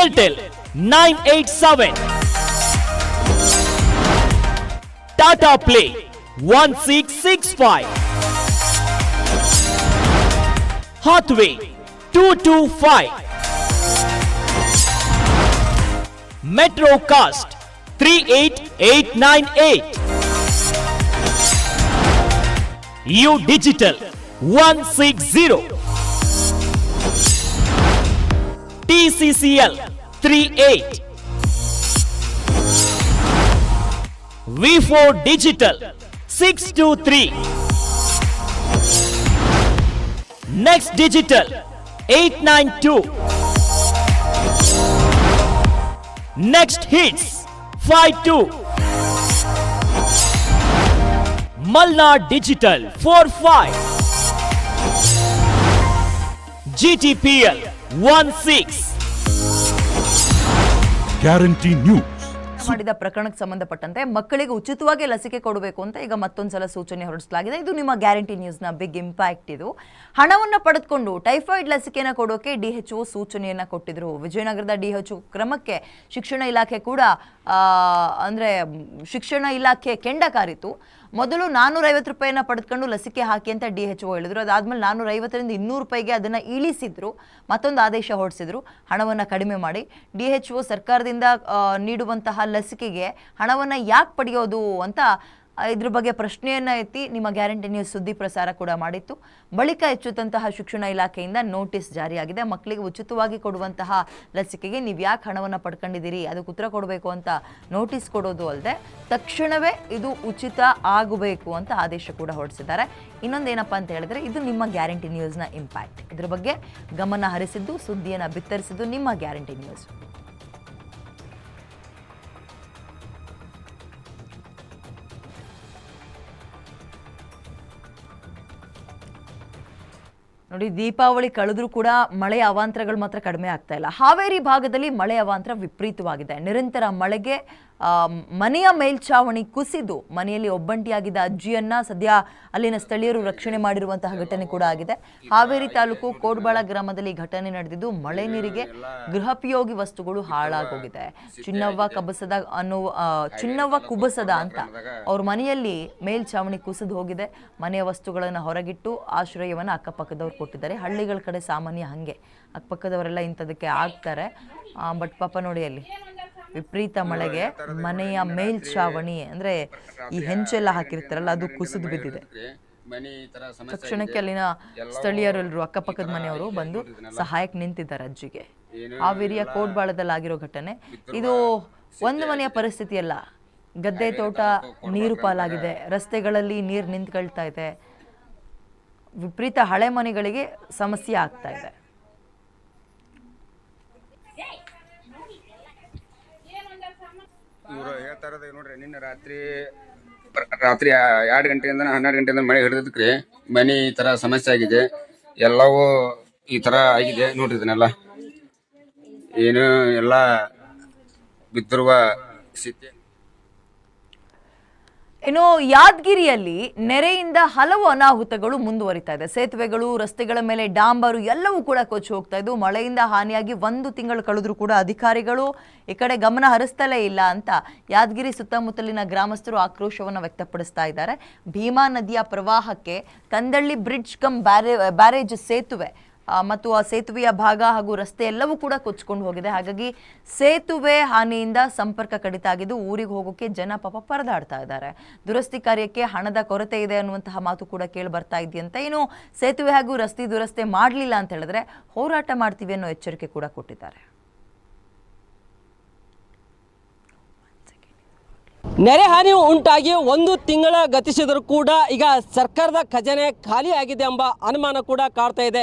Airtel nine eight seven Tata play one six six five Hathway two two five metro cast three eight eight nine eight U digital one six zero TCCL three eight V four digital six two three Next Digital 892 Next Hits 52 Malnar Digital 45 GTPL 16 Guarantee New ಮಾಡಿದ ಪ್ರಕರಣಕ್ಕೆ ಸಂಬಂಧಪಟ್ಟಂತೆ ಮಕ್ಕಳಿಗೆ ಉಚಿತವಾಗಿ ಲಸಿಕೆ ಕೊಡಬೇಕು ಅಂತ ಈಗ ಮತ್ತೊಂದ್ಸಲ ಸೂಚನೆ ಹೊರಡಿಸಲಾಗಿದೆ. ಇದು ನಿಮ್ಮ ಗ್ಯಾರಂಟಿ ನ್ಯೂಸ್ನ ಬಿಗ್ ಇಂಪ್ಯಾಕ್ಟ್ ಇದು. ಹಣವನ್ನು ಪಡೆದುಕೊಂಡು ಟೈಫಾಯ್ಡ್ ಲಸಿಕೆನ ಕೊಡೋಕೆ ಡಿಎಚ್ಒ ಸೂಚನೆಯನ್ನ ಕೊಟ್ಟಿದ್ರು. ವಿಜಯನಗರದ ಡಿಎಚ್ಒ ಕ್ರಮಕ್ಕೆ ಶಿಕ್ಷಣ ಇಲಾಖೆ ಕೂಡ ಅಂದ್ರೆ ಶಿಕ್ಷಣ ಇಲಾಖೆ ಕೆಂಡ ಕಾರಿತು ಮೊದಲು ನಾನ್ನೂರೈವತ್ತು ರೂಪಾಯಿನ ಪಡೆದುಕೊಂಡು ಲಸಿಕೆ ಹಾಕಿ ಅಂತ ಡಿ ಎಚ್ ಒ ಹೇಳಿದ್ರು. ಅದಾದ್ಮೇಲೆ ನಾನ್ನೂರ ಐವತ್ತರಿಂದ ಇನ್ನೂರು ರೂಪಾಯಿಗೆ ಅದನ್ನು ಇಳಿಸಿದ್ರು. ಮತ್ತೊಂದು ಆದೇಶ ಹೊರಡಿಸಿದ್ರು. ಹಣವನ್ನು ಕಡಿಮೆ ಮಾಡಿ. ಡಿ ಎಚ್ ಒ ಸರ್ಕಾರದಿಂದ ನೀಡುವಂತಹ ಲಸಿಕೆಗೆ ಹಣವನ್ನು ಯಾಕೆ ಪಡೆಯೋದು ಅಂತ ಇದ್ರ ಬಗ್ಗೆ ಪ್ರಶ್ನೆಯನ್ನ ಎತ್ತಿ ನಿಮ್ಮ ಗ್ಯಾರಂಟಿ ನ್ಯೂಸ್ ಸುದ್ದಿ ಪ್ರಸಾರ ಕೂಡ ಮಾಡಿತ್ತು. ಬಳಿಕ ಹೆಚ್ಚುತ್ತಂತಹ ಶಿಕ್ಷಣ ಇಲಾಖೆಯಿಂದ ನೋಟಿಸ್ ಜಾರಿಯಾಗಿದೆ. ಮಕ್ಕಳಿಗೆ ಉಚಿತವಾಗಿ ಕೊಡುವಂತಹ ಲಸಿಕೆಗೆ ನೀವು ಯಾಕೆ ಹಣವನ್ನು ಪಡ್ಕೊಂಡಿದ್ದೀರಿ? ಅದಕ್ಕೆ ಉತ್ತರ ಕೊಡಬೇಕು ಅಂತ ನೋಟಿಸ್ ಕೊಡೋದು ಅಲ್ಲದೆ ತಕ್ಷಣವೇ ಇದು ಉಚಿತ ಆಗಬೇಕು ಅಂತ ಆದೇಶ ಕೂಡ ಹೊರಡಿಸಿದ್ದಾರೆ. ಇನ್ನೊಂದೇನಪ್ಪ ಅಂತ ಹೇಳಿದ್ರೆ, ಇದು ನಿಮ್ಮ ಗ್ಯಾರಂಟಿ ನ್ಯೂಸ್ನ ಇಂಪ್ಯಾಕ್ಟ್ ಇದ್ರ ಬಗ್ಗೆ ಗಮನ ಹರಿಸಿದ್ದು, ಸುದ್ದಿಯನ್ನು ಬಿತ್ತರಿಸಿದ್ದು ನಿಮ್ಮ ಗ್ಯಾರಂಟಿ ನ್ಯೂಸ್. ನೋಡಿ, ದೀಪಾವಳಿ ಕಳೆದ್ರೂ ಕೂಡ ಮಳೆಯ ಅವಾಂತರಗಳು ಮಾತ್ರ ಕಡಿಮೆ ಆಗ್ತಾ ಇಲ್ಲ. ಹಾವೇರಿ ಭಾಗದಲ್ಲಿ ಮಳೆ ಅವಾಂತರ ವಿಪರೀತವಾಗಿದೆ. ನಿರಂತರ ಮಳೆಗೆ ಮನೆಯ ಮೇಲ್ಛಾವಣಿ ಕುಸಿದು ಮನೆಯಲ್ಲಿ ಒಬ್ಬಂಟಿಯಾಗಿದ್ದ ಅಜ್ಜಿಯನ್ನ ಸದ್ಯ ಅಲ್ಲಿನ ಸ್ಥಳೀಯರು ರಕ್ಷಣೆ ಮಾಡಿರುವಂತಹ ಘಟನೆ ಕೂಡ ಆಗಿದೆ. ಹಾವೇರಿ ತಾಲೂಕು ಕೋಡ್ಬಾಳ ಗ್ರಾಮದಲ್ಲಿ ಘಟನೆ ನಡೆದಿದ್ದು ಮಳೆ ನೀರಿಗೆ ಗೃಹೋಪಯೋಗಿ ವಸ್ತುಗಳು ಹಾಳಾಗೋಗಿದೆ. ಚಿನ್ನವ್ವ ಕಬಸದ ಅನ್ನು ಚಿನ್ನವ್ವ ಕುಬಸದ ಅಂತ ಅವ್ರ ಮನೆಯಲ್ಲಿ ಮೇಲ್ಛಾವಣಿ ಕುಸಿದು ಹೋಗಿದೆ. ಮನೆಯ ವಸ್ತುಗಳನ್ನು ಹೊರಗಿಟ್ಟು ಆಶ್ರಯವನ್ನು ಅಕ್ಕಪಕ್ಕದವ್ರು ಕೊಟ್ಟಿದ್ದಾರೆ. ಹಳ್ಳಿಗಳ ಕಡೆ ಸಾಮಾನ್ಯ ಹಾಗೆ. ಅಕ್ಕಪಕ್ಕದವರೆಲ್ಲ ಇಂಥದಕ್ಕೆ ಆಗ್ತಾರೆ. ಬಟ್ ಪಾಪ ನೋಡಿ ಅಲ್ಲಿ. ವಿಪರೀತ ಮಳೆಗೆ ಮನೆಯ ಮೇಲ್ಛಾವಣಿ ಅಂದ್ರೆ ಈ ಹೆಂಚೆಲ್ಲ ಹಾಕಿರ್ತಾರಲ್ಲ ಅದು ಕುಸಿದು ಬಿದ್ದಿದೆ. ತಕ್ಷಣಕ್ಕೆ ಅಲ್ಲಿನ ಸ್ಥಳೀಯರೆಲ್ಲರೂ ಅಕ್ಕಪಕ್ಕದ ಮನೆಯವರು ಬಂದು ಸಹಾಯಕ್ಕೆ ನಿಂತಿದ್ದಾರೆ ಅಜ್ಜಿಗೆ. ಹಾವೇರಿಯ ಕೋಟ್ಬಾಳದಲ್ಲಿ ಆಗಿರೋ ಘಟನೆ. ಇದು ಒಂದು ಮನೆಯ ಪರಿಸ್ಥಿತಿ ಅಲ್ಲ ಗದ್ದೆ ತೋಟ ನೀರು ಪಾಲಾಗಿದೆ ರಸ್ತೆಗಳಲ್ಲಿ ನೀರು ನಿಂತ್ಕೊಳ್ತಾ ಇದೆ. ವಿಪರೀತ ಹಳೆ ಮನೆಗಳಿಗೆ ಸಮಸ್ಯೆ ಆಗ್ತಾ ಇದೆ. ಇವರು ಹೇಳ್ತಾ ಇರೋದು ನೋಡ್ರಿ, ನಿನ್ನೆ ರಾತ್ರಿ ರಾತ್ರಿ ಎರಡು ಗಂಟೆಯಿಂದ ಹನ್ನೆರಡು ಗಂಟೆಯಿಂದ ಮಳೆ ಹಿಡಿದ್ರಿ ಮನೆ ಈ ತರ ಸಮಸ್ಯೆ ಆಗಿದೆ, ಎಲ್ಲವೂ ಈ ತರ ಆಗಿದೆ, ನೋಡ್ರಿ ಇದನ್ನೆಲ್ಲ. ಏನು ಎಲ್ಲ ಬಿದ್ದಿರುವ ಸ್ಥಿತಿ ಇನ್ನು ಯಾದಗಿರಿಯಲ್ಲಿ ನೆರೆಯಿಂದ ಹಲವು ಅನಾಹುತಗಳು ಮುಂದುವರಿತಾ ಇದೆ. ಸೇತುವೆಗಳು, ರಸ್ತೆಗಳ ಮೇಲೆ ಡಾಂಬರು ಎಲ್ಲವೂ ಕೂಡ ಕೊಚ್ಚಿ ಹೋಗ್ತಾ ಇದ್ದು, ಮಳೆಯಿಂದ ಹಾನಿಯಾಗಿ ಒಂದು ತಿಂಗಳು ಕಳೆದ್ರೂ ಕೂಡ ಅಧಿಕಾರಿಗಳು ಈ ಕಡೆ ಗಮನ ಹರಿಸ್ತಲೇ ಇಲ್ಲ ಅಂತ ಯಾದಗಿರಿ ಸುತ್ತಮುತ್ತಲಿನ ಗ್ರಾಮಸ್ಥರು ಆಕ್ರೋಶವನ್ನು ವ್ಯಕ್ತಪಡಿಸ್ತಾ ಇದ್ದಾರೆ. ಭೀಮಾ ನದಿಯ ಪ್ರವಾಹಕ್ಕೆ ಕಂದಳ್ಳಿ ಬ್ರಿಡ್ಜ್ ಕಮ್ ಬ್ಯಾರೇ, ಬ್ಯಾರೇಜ್ ಸೇತುವೆ ಮತ್ತು ಆ ಸೇತುವೆಯ ಭಾಗ ಹಾಗೂ ರಸ್ತೆ ಎಲ್ಲವೂ ಕೂಡ ಕೊಚ್ಕೊಂಡು ಹೋಗಿದೆ. ಹಾಗಾಗಿ ಸೇತುವೆ ಹಾನಿಯಿಂದ ಸಂಪರ್ಕ ಕಡಿತ ಆಗಿದ್ದು ಊರಿಗೆ ಹೋಗೋಕೆ ಜನ ಪಾಪ ಪರದಾಡ್ತಾ ಇದ್ದಾರೆ. ದುರಸ್ತಿ ಕಾರ್ಯಕ್ಕೆ ಹಣದ ಕೊರತೆ ಇದೆ ಅನ್ನುವಂತಹ ಮಾತು ಕೂಡ ಕೇಳಿ ಬರ್ತಾ ಇದೆಯಂತ. ಏನು ಸೇತುವೆ ಹಾಗೂ ರಸ್ತೆ ದುರಸ್ತಿ ಮಾಡಲಿಲ್ಲ ಅಂತ ಹೇಳಿದ್ರೆ ಹೋರಾಟ ಮಾಡ್ತೀವಿ ಅನ್ನೋ ಎಚ್ಚರಿಕೆ ಕೂಡ ಕೊಟ್ಟಿದ್ದಾರೆ. ನೆರೆ ಹಾನಿ ಉಂಟಾಗಿ ಒಂದು ತಿಂಗಳ ಗತಿಸಿದರೂ ಕೂಡ ಈಗ ಸರ್ಕಾರದ ಖಜಾನೆ ಖಾಲಿ ಆಗಿದೆ ಎಂಬ ಅನುಮಾನ ಕೂಡ ಕಾಡ್ತಾ ಇದೆ.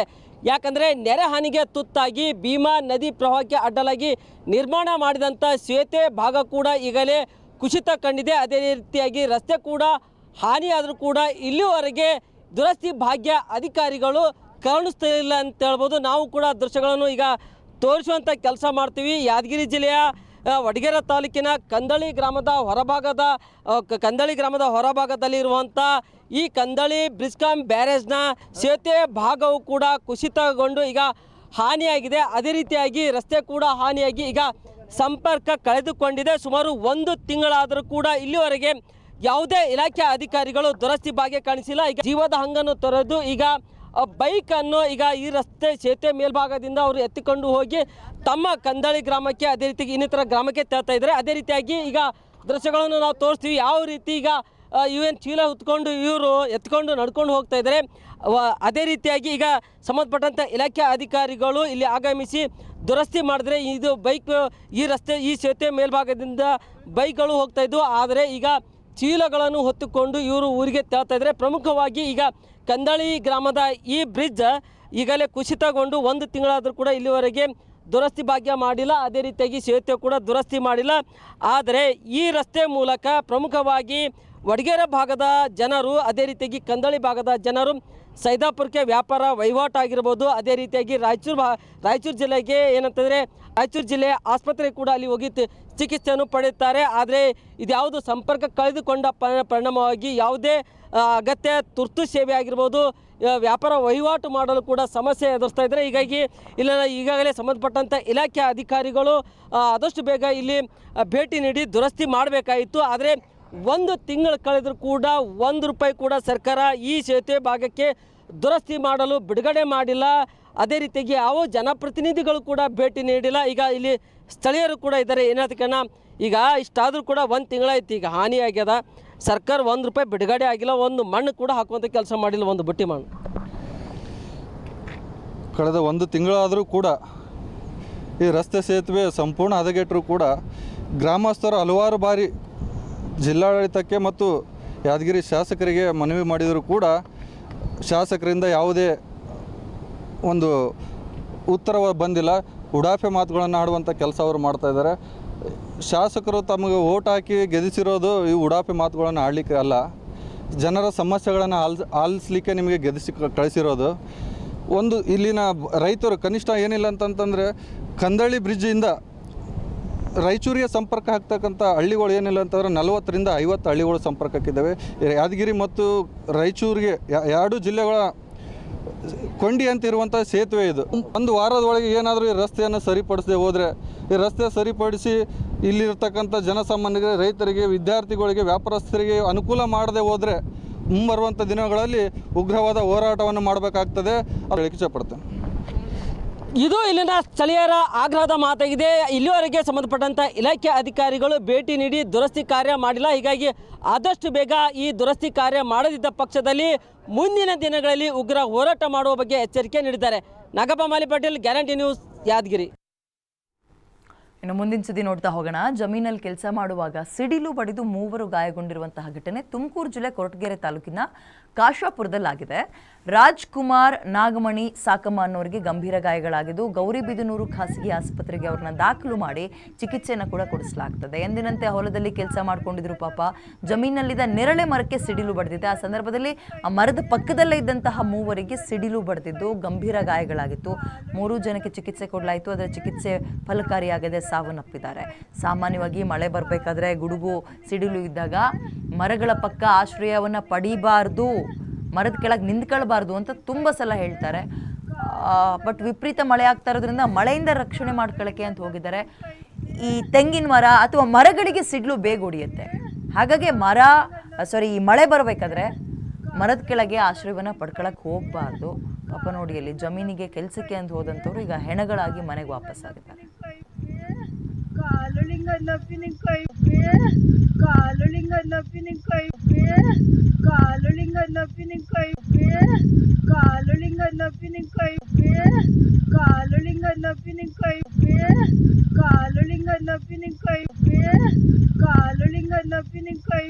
ಯಾಕಂದರೆ ನೆರೆ ಹಾನಿಗೆ ತುತ್ತಾಗಿ ಭೀಮಾ ನದಿ ಪ್ರವಾಹಕ್ಕೆ ಅಡ್ಡಲಾಗಿ ನಿರ್ಮಾಣ ಮಾಡಿದಂಥ ಸೇತುವೆ ಭಾಗ ಕೂಡ ಈಗಲೇ ಕುಸಿತ ಕಂಡಿದೆ. ಅದೇ ರೀತಿಯಾಗಿ ರಸ್ತೆ ಕೂಡ ಹಾನಿಯಾದರೂ ಕೂಡ ಇಲ್ಲಿವರೆಗೆ ದುರಸ್ತಿ ಭಾಗ್ಯ ಅಧಿಕಾರಿಗಳು ಕಾಣಿಸ್ತಾ ಇಲ್ಲ ಅಂತ ಹೇಳ್ಬೋದು. ನಾವು ಕೂಡ ದೃಶ್ಯಗಳನ್ನು ಈಗ ತೋರಿಸುವಂಥ ಕೆಲಸ ಮಾಡ್ತೀವಿ. ಯಾದಗಿರಿ ಜಿಲ್ಲೆಯ ವಡಗೇರ ತಾಲೂಕಿನ ಕಂದಳಿ ಗ್ರಾಮದ ಹೊರಭಾಗದ ಕಂದಳಿ ಗ್ರಾಮದ ಹೊರಭಾಗದಲ್ಲಿ ಇರುವಂಥ ಈ ಕಂದಳಿ ಬ್ರಿಸ್ಕಾಂ ಬ್ಯಾರೇಜ್ನ ಸೇತುವೆ ಭಾಗವು ಕೂಡ ಕುಸಿತಗೊಂಡು ಈಗ ಹಾನಿಯಾಗಿದೆ. ಅದೇ ರೀತಿಯಾಗಿ ರಸ್ತೆ ಕೂಡ ಹಾನಿಯಾಗಿ ಈಗ ಸಂಪರ್ಕ ಕಳೆದುಕೊಂಡಿದೆ. ಸುಮಾರು ಒಂದು ತಿಂಗಳಾದರೂ ಕೂಡ ಇಲ್ಲಿವರೆಗೆ ಯಾವುದೇ ಇಲಾಖೆ ಅಧಿಕಾರಿಗಳು ದುರಸ್ತಿ ಭಾಗ್ಯ ಕಾಣಿಸಿಲ್ಲ. ಈಗ ಜೀವದ ಹಂಗನ್ನು ತೊರೆದು ಈಗ ಬೈಕ್ ಅನ್ನು ಈಗ ಈ ರಸ್ತೆ ಸೇತುವೆ ಮೇಲ್ಭಾಗದಿಂದ ಅವರು ಎತ್ತಿಕೊಂಡು ಹೋಗಿ ತಮ್ಮ ಕಂದಳಿ ಗ್ರಾಮಕ್ಕೆ, ಅದೇ ರೀತಿ ಇನ್ನಿತರ ಗ್ರಾಮಕ್ಕೆ ತರ್ತಾ ಇದ್ದಾರೆ. ಅದೇ ರೀತಿಯಾಗಿ ಈಗ ದೃಶ್ಯಗಳನ್ನು ನಾವು ತೋರಿಸ್ತೀವಿ. ಯಾವ ರೀತಿ ಈಗ ಏನು ಚೀಲ ಹೊತ್ಕೊಂಡು ಇವರು ಎತ್ಕೊಂಡು ನಡ್ಕೊಂಡು ಹೋಗ್ತಾ ಇದ್ದಾರೆ. ಅದೇ ರೀತಿಯಾಗಿ ಈಗ ಸಂಬಂಧಪಟ್ಟಂಥ ಇಲಾಖೆ ಅಧಿಕಾರಿಗಳು ಇಲ್ಲಿ ಆಗಮಿಸಿ ದುರಸ್ತಿ ಮಾಡಿದ್ರೆ ಇದು ಬೈಕ್, ಈ ರಸ್ತೆ, ಈ ಸೇತುವೆ ಮೇಲ್ಭಾಗದಿಂದ ಬೈಕ್ಗಳು ಹೋಗ್ತಾ ಇದ್ವು. ಆದರೆ ಈಗ ಚೀಲಗಳನ್ನು ಹೊತ್ತುಕೊಂಡು ಇವರು ಊರಿಗೆ ತೆರಳ್ತಾ ಇದ್ದಾರೆ. ಪ್ರಮುಖವಾಗಿ ಈಗ ಕಂದಳಿ ಗ್ರಾಮದ ಈ ಬ್ರಿಡ್ಜ್ ಈಗಲೇ ಕುಸಿತಗೊಂಡು ಒಂದು ತಿಂಗಳಾದರೂ ಕೂಡ ಇಲ್ಲಿವರೆಗೆ ದುರಸ್ತಿ ಭಾಗ್ಯ ಮಾಡಿಲ್ಲ, ಅದೇ ರೀತಿಯಾಗಿ ಸೇತುವೆ ಕೂಡ ದುರಸ್ತಿ ಮಾಡಿಲ್ಲ. ಆದರೆ ಈ ರಸ್ತೆ ಮೂಲಕ ಪ್ರಮುಖವಾಗಿ ವಡಗೇರೆ ಭಾಗದ ಜನರು, ಅದೇ ರೀತಿಯಾಗಿ ಕಂದಳಿ ಭಾಗದ ಜನರು ಸೈದಾಪುರಕ್ಕೆ ವ್ಯಾಪಾರ ವಹಿವಾಟು ಆಗಿರ್ಬೋದು. ಅದೇ ರೀತಿಯಾಗಿ ರಾಯಚೂರು ಭಾ, ರಾಯಚೂರು ಜಿಲ್ಲೆಗೆ ಏನಂತಂದರೆ ರಾಯಚೂರು ಜಿಲ್ಲೆ ಆಸ್ಪತ್ರೆ ಕೂಡ ಅಲ್ಲಿ ಹೋಗಿ ಚಿಕಿತ್ಸೆಯನ್ನು ಪಡೆಯುತ್ತಾರೆ. ಆದರೆ ಇದ್ಯಾವುದು ಸಂಪರ್ಕ ಕಳೆದುಕೊಂಡ ಪರಿಣಾಮವಾಗಿ ಯಾವುದೇ ಅಗತ್ಯ ತುರ್ತು ಸೇವೆ ಆಗಿರ್ಬೋದು ವ್ಯಾಪಾರ ವಹಿವಾಟು ಮಾಡಲು ಕೂಡ ಸಮಸ್ಯೆ ಎದುರಿಸ್ತಾ ಇದ್ದಾರೆ ಹೀಗಾಗಿ ಇಲ್ಲ ಈಗಾಗಲೇ ಸಂಬಂಧಪಟ್ಟಂಥ ಇಲಾಖೆ ಅಧಿಕಾರಿಗಳು ಆದಷ್ಟು ಬೇಗ ಇಲ್ಲಿ ಭೇಟಿ ನೀಡಿ ದುರಸ್ತಿ ಮಾಡಬೇಕಾಯಿತು. ಆದರೆ ಒಂದು ತಿಂಗಳು ಕಳೆದರೂ ಕೂಡ ಒಂದು ರೂಪಾಯಿ ಕೂಡ ಸರ್ಕಾರ ಈ ಸೇತುವೆ ಭಾಗಕ್ಕೆ ದುರಸ್ತಿ ಮಾಡಲು ಬಿಡುಗಡೆ ಮಾಡಿಲ್ಲ. ಅದೇ ರೀತಿಯಾಗಿ ಯಾವ ಜನಪ್ರತಿನಿಧಿಗಳು ಕೂಡ ಭೇಟಿ ನೀಡಿಲ್ಲ. ಈಗ ಇಲ್ಲಿ ಸ್ಥಳೀಯರು ಕೂಡ ಇದ್ದಾರೆ. ಏನಾದಕ್ಕೆ ಈಗ ಇಷ್ಟಾದರೂ ಕೂಡ ಒಂದು ತಿಂಗಳಾಯ್ತು. ಈಗ ಹಾನಿಯಾಗ್ಯದ. ಸರ್ಕಾರ ಒಂದು ರೂಪಾಯಿ ಬಿಡುಗಡೆ ಆಗಿಲ್ಲ, ಒಂದು ಮಣ್ಣು ಕೂಡ ಹಾಕುವಂಥ ಕೆಲಸ ಮಾಡಿಲ್ಲ ಒಂದು ಬುಟ್ಟಿ ಮಣ್ಣು. ಕಳೆದ ಒಂದು ತಿಂಗಳಾದರೂ ಕೂಡ ಈ ರಸ್ತೆ ಸೇತುವೆ ಸಂಪೂರ್ಣ ಹದಗೆಟ್ಟರೂ ಕೂಡ ಗ್ರಾಮಸ್ಥರು ಹಲವಾರು ಬಾರಿ ಜಿಲ್ಲಾಡಳಿತಕ್ಕೆ ಮತ್ತು ಯಾದಗಿರಿ ಶಾಸಕರಿಗೆ ಮನವಿ ಮಾಡಿದರೂ ಕೂಡ ಶಾಸಕರಿಂದ ಯಾವುದೇ ಒಂದು ಉತ್ತರ ಬಂದಿಲ್ಲ. ಉಡಾಫೆ ಮಾತುಗಳನ್ನು ಆಡುವಂಥ ಕೆಲಸ ಅವರು ಮಾಡ್ತಾ ಇದ್ದಾರೆ. ಶಾಸಕರು ತಮಗೆ ಓಟ್ ಹಾಕಿ ಗೆದಿಸಿರೋದು ಈ ಉಡಾಪಿ ಮಾತುಗಳನ್ನು ಆಡಲಿಕ್ಕೆ ಅಲ್ಲ. ಜನರ ಸಮಸ್ಯೆಗಳನ್ನು ಆಲ್, ಆಲಿಸ್ಲಿಕ್ಕೆ ನಿಮಗೆ ಗೆದಿಸಿ ಕಳಿಸಿರೋದು. ಒಂದು ಇಲ್ಲಿನ ರೈತರು ಕನಿಷ್ಠ ಏನಿಲ್ಲ ಅಂತಂತಂದರೆ ಕಂದಳಿ ಬ್ರಿಡ್ಜಿಂದ ರಾಯಚೂರಿಗೆ ಸಂಪರ್ಕ ಆಗ್ತಕ್ಕಂಥ ಹಳ್ಳಿಗಳು ಏನಿಲ್ಲ ಅಂತಂದ್ರೆ ನಲವತ್ತರಿಂದ ಐವತ್ತು ಹಳ್ಳಿಗಳು ಸಂಪರ್ಕಕ್ಕಿದ್ದಾವೆ. ಯಾದಗಿರಿ ಮತ್ತು ರಾಯಚೂರಿಗೆ ಎರಡು ಜಿಲ್ಲೆಗಳ ಕೊಂಡಿ ಅಂತ ಇರುವಂಥ ಸೇತುವೆ ಇದು. ಒಂದು ವಾರದೊಳಗೆ ಏನಾದರೂ ಈ ರಸ್ತೆಯನ್ನು ಸರಿಪಡಿಸದೆ ಹೋದರೆ, ಈ ರಸ್ತೆ ಸರಿಪಡಿಸಿ ಇಲ್ಲಿರ್ತಕ್ಕಂಥ ಜನಸಾಮಾನ್ಯರಿಗೆ, ರೈತರಿಗೆ, ವಿದ್ಯಾರ್ಥಿಗಳಿಗೆ, ವ್ಯಾಪಾರಸ್ಥರಿಗೆ ಅನುಕೂಲ ಮಾಡದೆ ಹೋದರೆ ಮುಂಬರುವಂಥ ದಿನಗಳಲ್ಲಿ ಉಗ್ರವಾದ ಹೋರಾಟವನ್ನು ಮಾಡಬೇಕಾಗ್ತದೆ. ಅವ್ರು ಇಚ್ಛೆಪಡ್ತೇನೆ. ಇದು ಇಲ್ಲಿನ ಸ್ಥಳೀಯರ ಆಗ್ರಹದ ಮಾತಾಗಿದೆ. ಇಲ್ಲಿವರೆಗೆ ಸಂಬಂಧಪಟ್ಟಂಥ ಇಲಾಖೆ ಅಧಿಕಾರಿಗಳು ಭೇಟಿ ನೀಡಿ ದುರಸ್ತಿ ಕಾರ್ಯ ಮಾಡಿಲ್ಲ. ಹೀಗಾಗಿ ಆದಷ್ಟು ಬೇಗ ಈ ದುರಸ್ತಿ ಕಾರ್ಯ ಮಾಡದಿದ್ದ ಪಕ್ಷದಲ್ಲಿ ಮುಂದಿನ ದಿನಗಳಲ್ಲಿ ಉಗ್ರ ಹೋರಾಟ ಮಾಡುವ ಬಗ್ಗೆ ಎಚ್ಚರಿಕೆ ನೀಡಿದ್ದಾರೆ. Nagappa, Mali Patil, guarantee news Yadgiri. ಇನ್ನು ಮುಂದಿನ ಸುದ್ದಿ ನೋಡ್ತಾ ಹೋಗೋಣ. ಜಮೀನಲ್ಲಿ ಕೆಲಸ ಮಾಡುವಾಗ ಸಿಡಿಲು ಬಡಿದು ಮೂವರು ಗಾಯಗೊಂಡಿರುವಂತಹ ಘಟನೆ ತುಮಕೂರು ಜಿಲ್ಲೆ ಕೊರಟಗೆರೆ ತಾಲೂಕಿನ ಕಾಶಾಪುರದಲ್ಲಾಗಿದೆ. ರಾಜ್ಕುಮಾರ್ ನಾಗಮಣಿ ಸಾಕಮ್ಮ ಅನ್ನೋರಿಗೆ ಗಂಭೀರ ಗಾಯಗಳಾಗಿದ್ದು ಗೌರಿಬಿದನೂರು ಖಾಸಗಿ ಆಸ್ಪತ್ರೆಗೆ ಅವ್ರನ್ನ ದಾಖಲು ಮಾಡಿ ಚಿಕಿತ್ಸೆಯನ್ನು ಕೂಡ ಕೊಡಿಸಲಾಗ್ತದೆ. ಎಂದಿನಂತೆ ಹೊಲದಲ್ಲಿ ಕೆಲಸ ಮಾಡ್ಕೊಂಡಿದ್ರು ಪಾಪ. ಜಮೀನಲ್ಲಿದ್ದ ನೆರಳೆ ಮರಕ್ಕೆ ಸಿಡಿಲು ಬಡಿದಿದೆ. ಆ ಸಂದರ್ಭದಲ್ಲಿ ಆ ಮರದ ಪಕ್ಕದಲ್ಲೇ ಇದ್ದಂತಹ ಮೂವರಿಗೆ ಸಿಡಿಲು ಬಡಿದಿದ್ದು ಗಂಭೀರ ಗಾಯಗಳಾಗಿತ್ತು. ಮೂರು ಜನಕ್ಕೆ ಚಿಕಿತ್ಸೆ ಕೊಡಲಾಯಿತು. ಅದರ ಚಿಕಿತ್ಸೆ ಫಲಕಾರಿಯಾಗದೆ ಸಾವನ್ನಪ್ಪಿದ್ದಾರೆ. ಸಾಮಾನ್ಯವಾಗಿ ಮಳೆ ಬರಬೇಕಾದ್ರೆ ಗುಡುಗು ಸಿಡಿಲು ಇದ್ದಾಗ ಮರಗಳ ಪಕ್ಕ ಆಶ್ರಯವನ್ನು ಪಡಿಬಾರ್ದು. ಮರದ ಕೆಳಗೆ ನಿಂತ್ಕೊಳ್ಬಾರ್ದು ಅಂತ ತುಂಬ ಸಲ ಹೇಳ್ತಾರೆ. ಬಟ್ ವಿಪರೀತ ಮಳೆ ಆಗ್ತಾ ಇರೋದ್ರಿಂದ ಮಳೆಯಿಂದ ರಕ್ಷಣೆ ಮಾಡ್ಕೊಳ್ಳೋಕ್ಕೆ ಅಂತ ಹೋಗಿದ್ದಾರೆ. ಈ ತೆಂಗಿನ ಮರ ಅಥವಾ ಮರಗಳಿಗೆ ಸಿಡ್ಲು ಬೇಗ ಹೊಡಿಯುತ್ತೆ ಹಾಗಾಗಿ ಮರ ಸಾರಿ ಈ ಮಳೆ ಬರಬೇಕಾದ್ರೆ ಮರದ ಕೆಳಗೆ ಆಶ್ರಯವನ್ನು ಪಡ್ಕೊಳಕ್ಕೆ ಹೋಗಬಾರ್ದು. ಪಾಪ ನೋಡಿ ಅಲ್ಲಿ ಜಮೀನಿಗೆ ಕೆಲಸಕ್ಕೆ ಅಂತ ಹೋದಂಥವ್ರು ಈಗ ಹೆಣಗಳಾಗಿ ಮನೆಗೆ కాలులింగన్న పినికాయ కాలులింగన్న పినికాయ కాలులింగన్న పినికాయ కాలులింగన్న పినికాయ కాలులింగన్న పినికాయ కాలులింగన్న పినికాయ కాలులింగన్న పినికాయ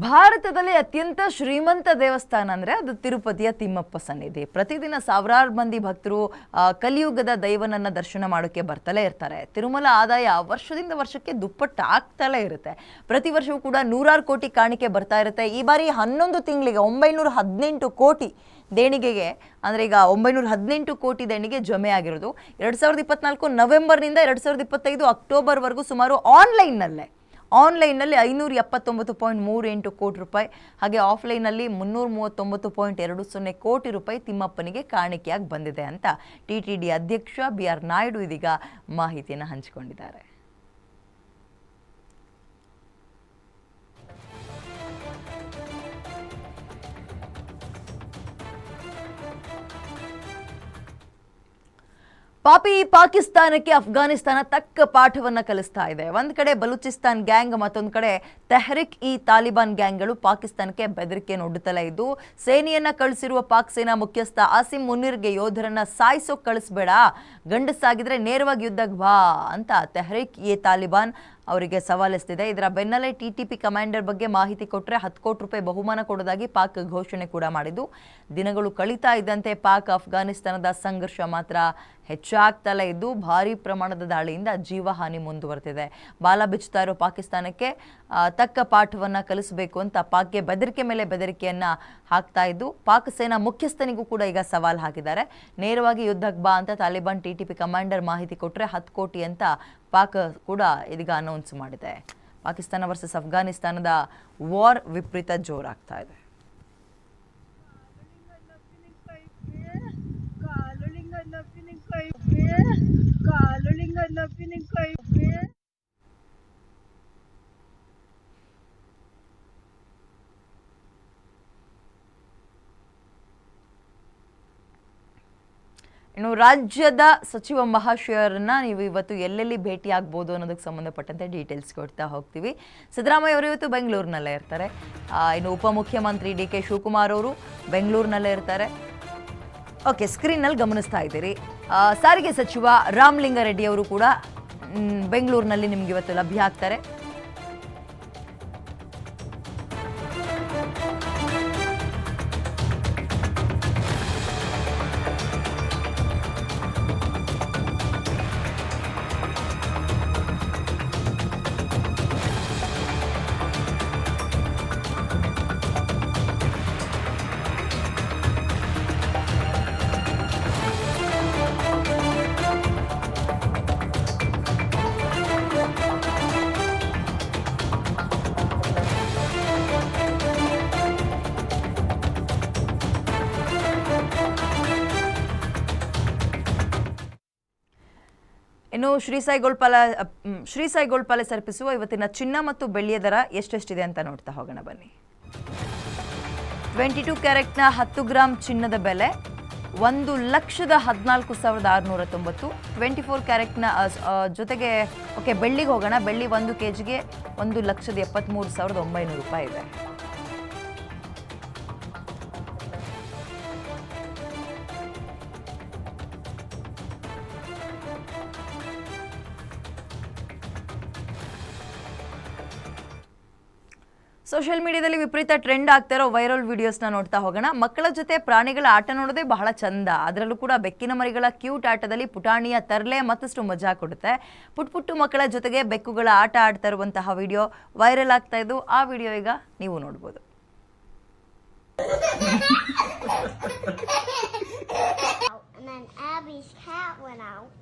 ಭಾರತದಲ್ಲಿ ಅತ್ಯಂತ ಶ್ರೀಮಂತ ದೇವಸ್ಥಾನ ಅಂದರೆ ಅದು ತಿರುಪತಿಯ ತಿಮ್ಮಪ್ಪ ಸನ್ನಿಧಿ. ಪ್ರತಿದಿನ ಸಾವಿರಾರು ಮಂದಿ ಭಕ್ತರು ಕಲಿಯುಗದ ದೈವನನ್ನ ದರ್ಶನ ಮಾಡೋಕ್ಕೆ ಬರ್ತಲೇ ಇರ್ತಾರೆ. ತಿರುಮಲ ಆದಾಯ ವರ್ಷದಿಂದ ವರ್ಷಕ್ಕೆ ದುಪ್ಪಟ್ಟು ಆಗ್ತಲೇ ಇರುತ್ತೆ. ಪ್ರತಿ ವರ್ಷವೂ ಕೂಡ ನೂರಾರು ಕೋಟಿ ಕಾಣಿಕೆ ಬರ್ತಾ ಇರುತ್ತೆ. ಈ ಬಾರಿ ಹನ್ನೊಂದು ತಿಂಗಳಿಗೆ ಒಂಬೈನೂರ ಹದಿನೆಂಟು ಕೋಟಿ ದೇಣಿಗೆಗೆ, ಅಂದರೆ ಈಗ ಒಂಬೈನೂರ ಹದಿನೆಂಟು ಕೋಟಿ ದೇಣಿಗೆ ಜಮೆ ಆಗಿರೋದು. ಎರಡು ಸಾವಿರದ ಇಪ್ಪತ್ನಾಲ್ಕು ನವೆಂಬರ್ನಿಂದ ಎರಡು ಸಾವಿರದ ಇಪ್ಪತ್ತೈದು ಅಕ್ಟೋಬರ್ವರೆಗೂ ಸುಮಾರು ಆನ್ಲೈನ್ನಲ್ಲೇ ಆನ್ಲೈನ್ನಲ್ಲಿ ಐನೂರ ಎಪ್ಪತ್ತೊಂಬತ್ತು ಪಾಯಿಂಟ್ ಮೂರು ಎಂಟು ಕೋಟಿ ರೂಪಾಯಿ ಹಾಗೆ ಆಫ್ಲೈನಲ್ಲಿ ಮುನ್ನೂರ ಮೂವತ್ತೊಂಬತ್ತು ಪಾಯಿಂಟ್ ಎರಡು ಸೊನ್ನೆ ಕೋಟಿ ರೂಪಾಯಿ ತಿಮ್ಮಪ್ಪನಿಗೆ ಕಾಣಿಕೆಯಾಗಿ ಬಂದಿದೆ ಅಂತ ಟಿ ಟಿ ಡಿ ಅಧ್ಯಕ್ಷ ಬಿ ಆರ್ ನಾಯ್ಡು ಇದೀಗ ಮಾಹಿತಿಯನ್ನು ಹಂಚಿಕೊಂಡಿದ್ದಾರೆ. ಪಾಪಿ ಪಾಕಿಸ್ತಾನಕ್ಕೆ ಅಫ್ಘಾನಿಸ್ತಾನ ತಕ್ಕ ಪಾಠವನ್ನ ಕಲಿಸ್ತಾ ಇದೆ. ಒಂದ್ ಕಡೆ ಬಲೂಚಿಸ್ತಾನ್ ಗ್ಯಾಂಗ್, ಮತ್ತೊಂದ್ ಕಡೆ ತೆಹರಿಕ್ ಇ ತಾಲಿಬಾನ್ ಗ್ಯಾಂಗ್ಗಳು ಪಾಕಿಸ್ತಾನಕ್ಕೆ ಬೆದರಿಕೆ ಒಡ್ಡುತ್ತಲೇ ಇದ್ದು, ಸೇನೆಯನ್ನ ಕಳಿಸಿರುವ ಪಾಕ್ ಸೇನಾ ಮುಖ್ಯಸ್ಥ ಆಸಿಮ್ ಮುನಿರ್ಗೆ ಯೋಧರನ್ನ ಸಾಯಿಸೋ ಕಳಿಸ್ಬೇಡ, ಗಂಡಸಾಗಿದ್ರೆ ನೇರವಾಗಿ ಯುದ್ಧಕ್ಕೆ ಬಾ ಅಂತ ತೆಹರಿಕ್ ಇ ತಾಲಿಬಾನ್ ಅವರಿಗೆ ಸವಾಲೆಸ್ತಿದೆ ಇದರ ಬೆನ್ನಲ್ಲೇ ಟಿಟಿಪಿ ಕಮಾಂಡರ್ ಬಗ್ಗೆ ಮಾಹಿತಿ ಕೊಟ್ಟರೆ ಹತ್ತು ಕೋಟಿ ರೂಪಾಯಿ ಬಹುಮಾನ ಕೊಡೋದಾಗಿ ಪಾಕ್ ಘೋಷಣೆ ಕೂಡ ಮಾಡಿದ್ದು. ದಿನಗಳು ಕಳೀತಾ ಇದ್ದಂತೆ ಪಾಕ್ ಅಫ್ಘಾನಿಸ್ತಾನದ ಸಂಘರ್ಷ ಮಾತ್ರ ಹೆಚ್ಚಾಗ್ತಲೇ ಇದ್ದು, ಭಾರೀ ಪ್ರಮಾಣದ ದಾಳಿಯಿಂದ ಜೀವಹಾನಿ ಮುಂದುವರೆದಿದೆ. ಬಾಲ ಬಿಚ್ಚುತ್ತಾ ಇರೋ ಪಾಕಿಸ್ತಾನಕ್ಕೆ ತಕ್ಕ ಪಾಠವನ್ನು ಕಲಿಸಬೇಕು ಅಂತ ಪಾಕ್ಗೆ ಬೆದರಿಕೆ ಮೇಲೆ ಬೆದರಿಕೆಯನ್ನು ಹಾಕ್ತಾ ಇದ್ದು, ಪಾಕ್ ಸೇನಾ ಮುಖ್ಯಸ್ಥನಿಗೂ ಕೂಡ ಈಗ ಸವಾಲು ಹಾಕಿದ್ದಾರೆ. ನೇರವಾಗಿ ಯುದ್ಧಕ್ಕೆ ಬಾ ಅಂತ Taliban T T P commander ಮಾಹಿತಿ ಕೊಟ್ಟರೆ ಹತ್ತು ಕೋಟಿ ಅಂತ ಪಾಕ್ ಕೂಡ ಇದೀಗ ಅನೌನ್ಸ್ ಮಾಡಿದೆ. ಪಾಕಿಸ್ತಾನ ವರ್ಸಸ್ ಅಫ್ಘಾನಿಸ್ತಾನದ ವಾರ್ ವಿಪರೀತ ಜೋರಾಗ್ತಾ ಇದೆ. ಕಾಲುಳಿಂಗನ ಇನ್ನು ರಾಜ್ಯದ ಸಚಿವ ಮಹಾಶಯರನ್ನ ನೀವು ಇವತ್ತು ಎಲ್ಲೆಲ್ಲಿ ಭೇಟಿ ಆಗ್ಬೋದು ಅನ್ನೋದಕ್ಕೆ ಸಂಬಂಧಪಟ್ಟಂತೆ ಡೀಟೇಲ್ಸ್ ಕೊಡ್ತಾ ಹೋಗ್ತೀವಿ. ಸಿದ್ದರಾಮಯ್ಯ ಅವರು ಇವತ್ತು ಬೆಂಗಳೂರಿನಲ್ಲೇ ಇರ್ತಾರೆ. ಇನ್ನು ಉಪಮುಖ್ಯಮಂತ್ರಿ ಡಿ ಕೆ ಶಿವಕುಮಾರ್ ಅವರು ಬೆಂಗಳೂರಿನಲ್ಲೇ ಇರ್ತಾರೆ. ಓಕೆ ಸ್ಕ್ರೀನಲ್ಲಿ ಗಮನಿಸ್ತಾ ಇದ್ದೀರಿ. ಸಾರಿಗೆ ಸಚಿವ ರಾಮಲಿಂಗಾರೆಡ್ಡಿ ಅವರು ಕೂಡ ಬೆಂಗಳೂರಿನಲ್ಲಿ ನಿಮ್ಗೆ ಇವತ್ತು ಲಭ್ಯ ಆಗ್ತಾರೆ. ಶ್ರೀ ಸಾಯಿ ಗೋಲ್ಪಾಲ ಮ್, ಶ್ರೀ ಸಾಯಿ ಗೋಳ್ಪಾಲೆ ಸರ್ಪಿಸುವ ಇವತ್ತಿನ ಚಿನ್ನ ಮತ್ತು ಬೆಳ್ಳಿಯ ದರ ಎಷ್ಟೆಷ್ಟಿದೆ ಅಂತ ನೋಡ್ತಾ ಹೋಗೋಣ ಬನ್ನಿ. ಟ್ವೆಂಟಿ ಟೂ ಕ್ಯಾರೆಟ್ನ ಹತ್ತು ಗ್ರಾಮ್ ಚಿನ್ನದ ಬೆಲೆ ಒಂದು ಲಕ್ಷದ ಹದಿನಾಲ್ಕು ಸಾವಿರದ ಆರುನೂರ ತೊಂಬತ್ತು. ಟ್ವೆಂಟಿ ಫೋರ್ ಕ್ಯಾರೆಟ್ನ ಜೊತೆಗೆ ಓಕೆ ಬೆಳ್ಳಿಗೆ ಹೋಗೋಣ. ಬೆಳ್ಳಿ ಒಂದು ಕೆ ಜಿಗೆ ಒಂದು ಲಕ್ಷದ ಎಪ್ಪತ್ತ್ಮೂರು ಸಾವಿರದ ಒಂಬೈನೂರು ರೂಪಾಯಿ ಇದೆ. ಸೋಷಿಯಲ್ ಮೀಡಿಯಾದಲ್ಲಿ ವಿಪರೀತ ಟ್ರೆಂಡ್ ಆಗ್ತಾ ಇರೋ ವೈರಲ್ ವಿಡಿಯೋಸ್ನ ನೋಡ್ತಾ ಹೋಗೋಣ. ಮಕ್ಕಳ ಜೊತೆ ಪ್ರಾಣಿಗಳ ಆಟ ನೋಡೋದೇ ಬಹಳ ಚಂದ. ಅದರಲ್ಲೂ ಕೂಡ ಬೆಕ್ಕಿನ ಮರಿಗಳ ಕ್ಯೂಟ್ ಆಟದಲ್ಲಿ ಪುಟಾಣಿಯ ತರಲೆ ಮತ್ತಷ್ಟು ಮಜಾ ಕೊಡುತ್ತೆ. ಪುಟ್ ಪುಟ್ಟು ಮಕ್ಕಳ ಜೊತೆಗೆ ಬೆಕ್ಕುಗಳ ಆಟ ಆಡ್ತಾ ಇರುವಂತಹ ವಿಡಿಯೋ ವೈರಲ್ ಆಗ್ತಾ ಇದ್ದು, ಆ ವಿಡಿಯೋ ಈಗ ನೀವು ನೋಡ್ಬೋದು. Out.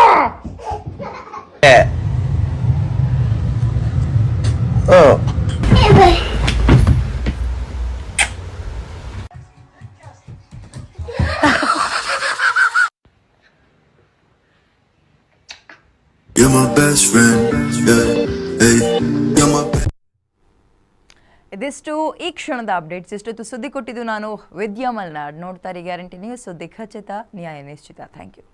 ಈ ಕ್ಷಣದ ಅಪ್ಡೇಟ್ಸ್ ಇಷ್ಟೊತ್ತು ಸುದ್ದಿ ಕೊಟ್ಟಿದ್ದು ನಾನು ವಿದ್ಯಾ ಮಲ್ನಾಡ್. ನೋಡ್ತಾರೆ ಗ್ಯಾರಂಟಿ ನ್ಯೂಸ್. ಸುದ್ದಿ ಖಚಿತ, ನ್ಯಾಯ ನಿಶ್ಚಿತ. Thank you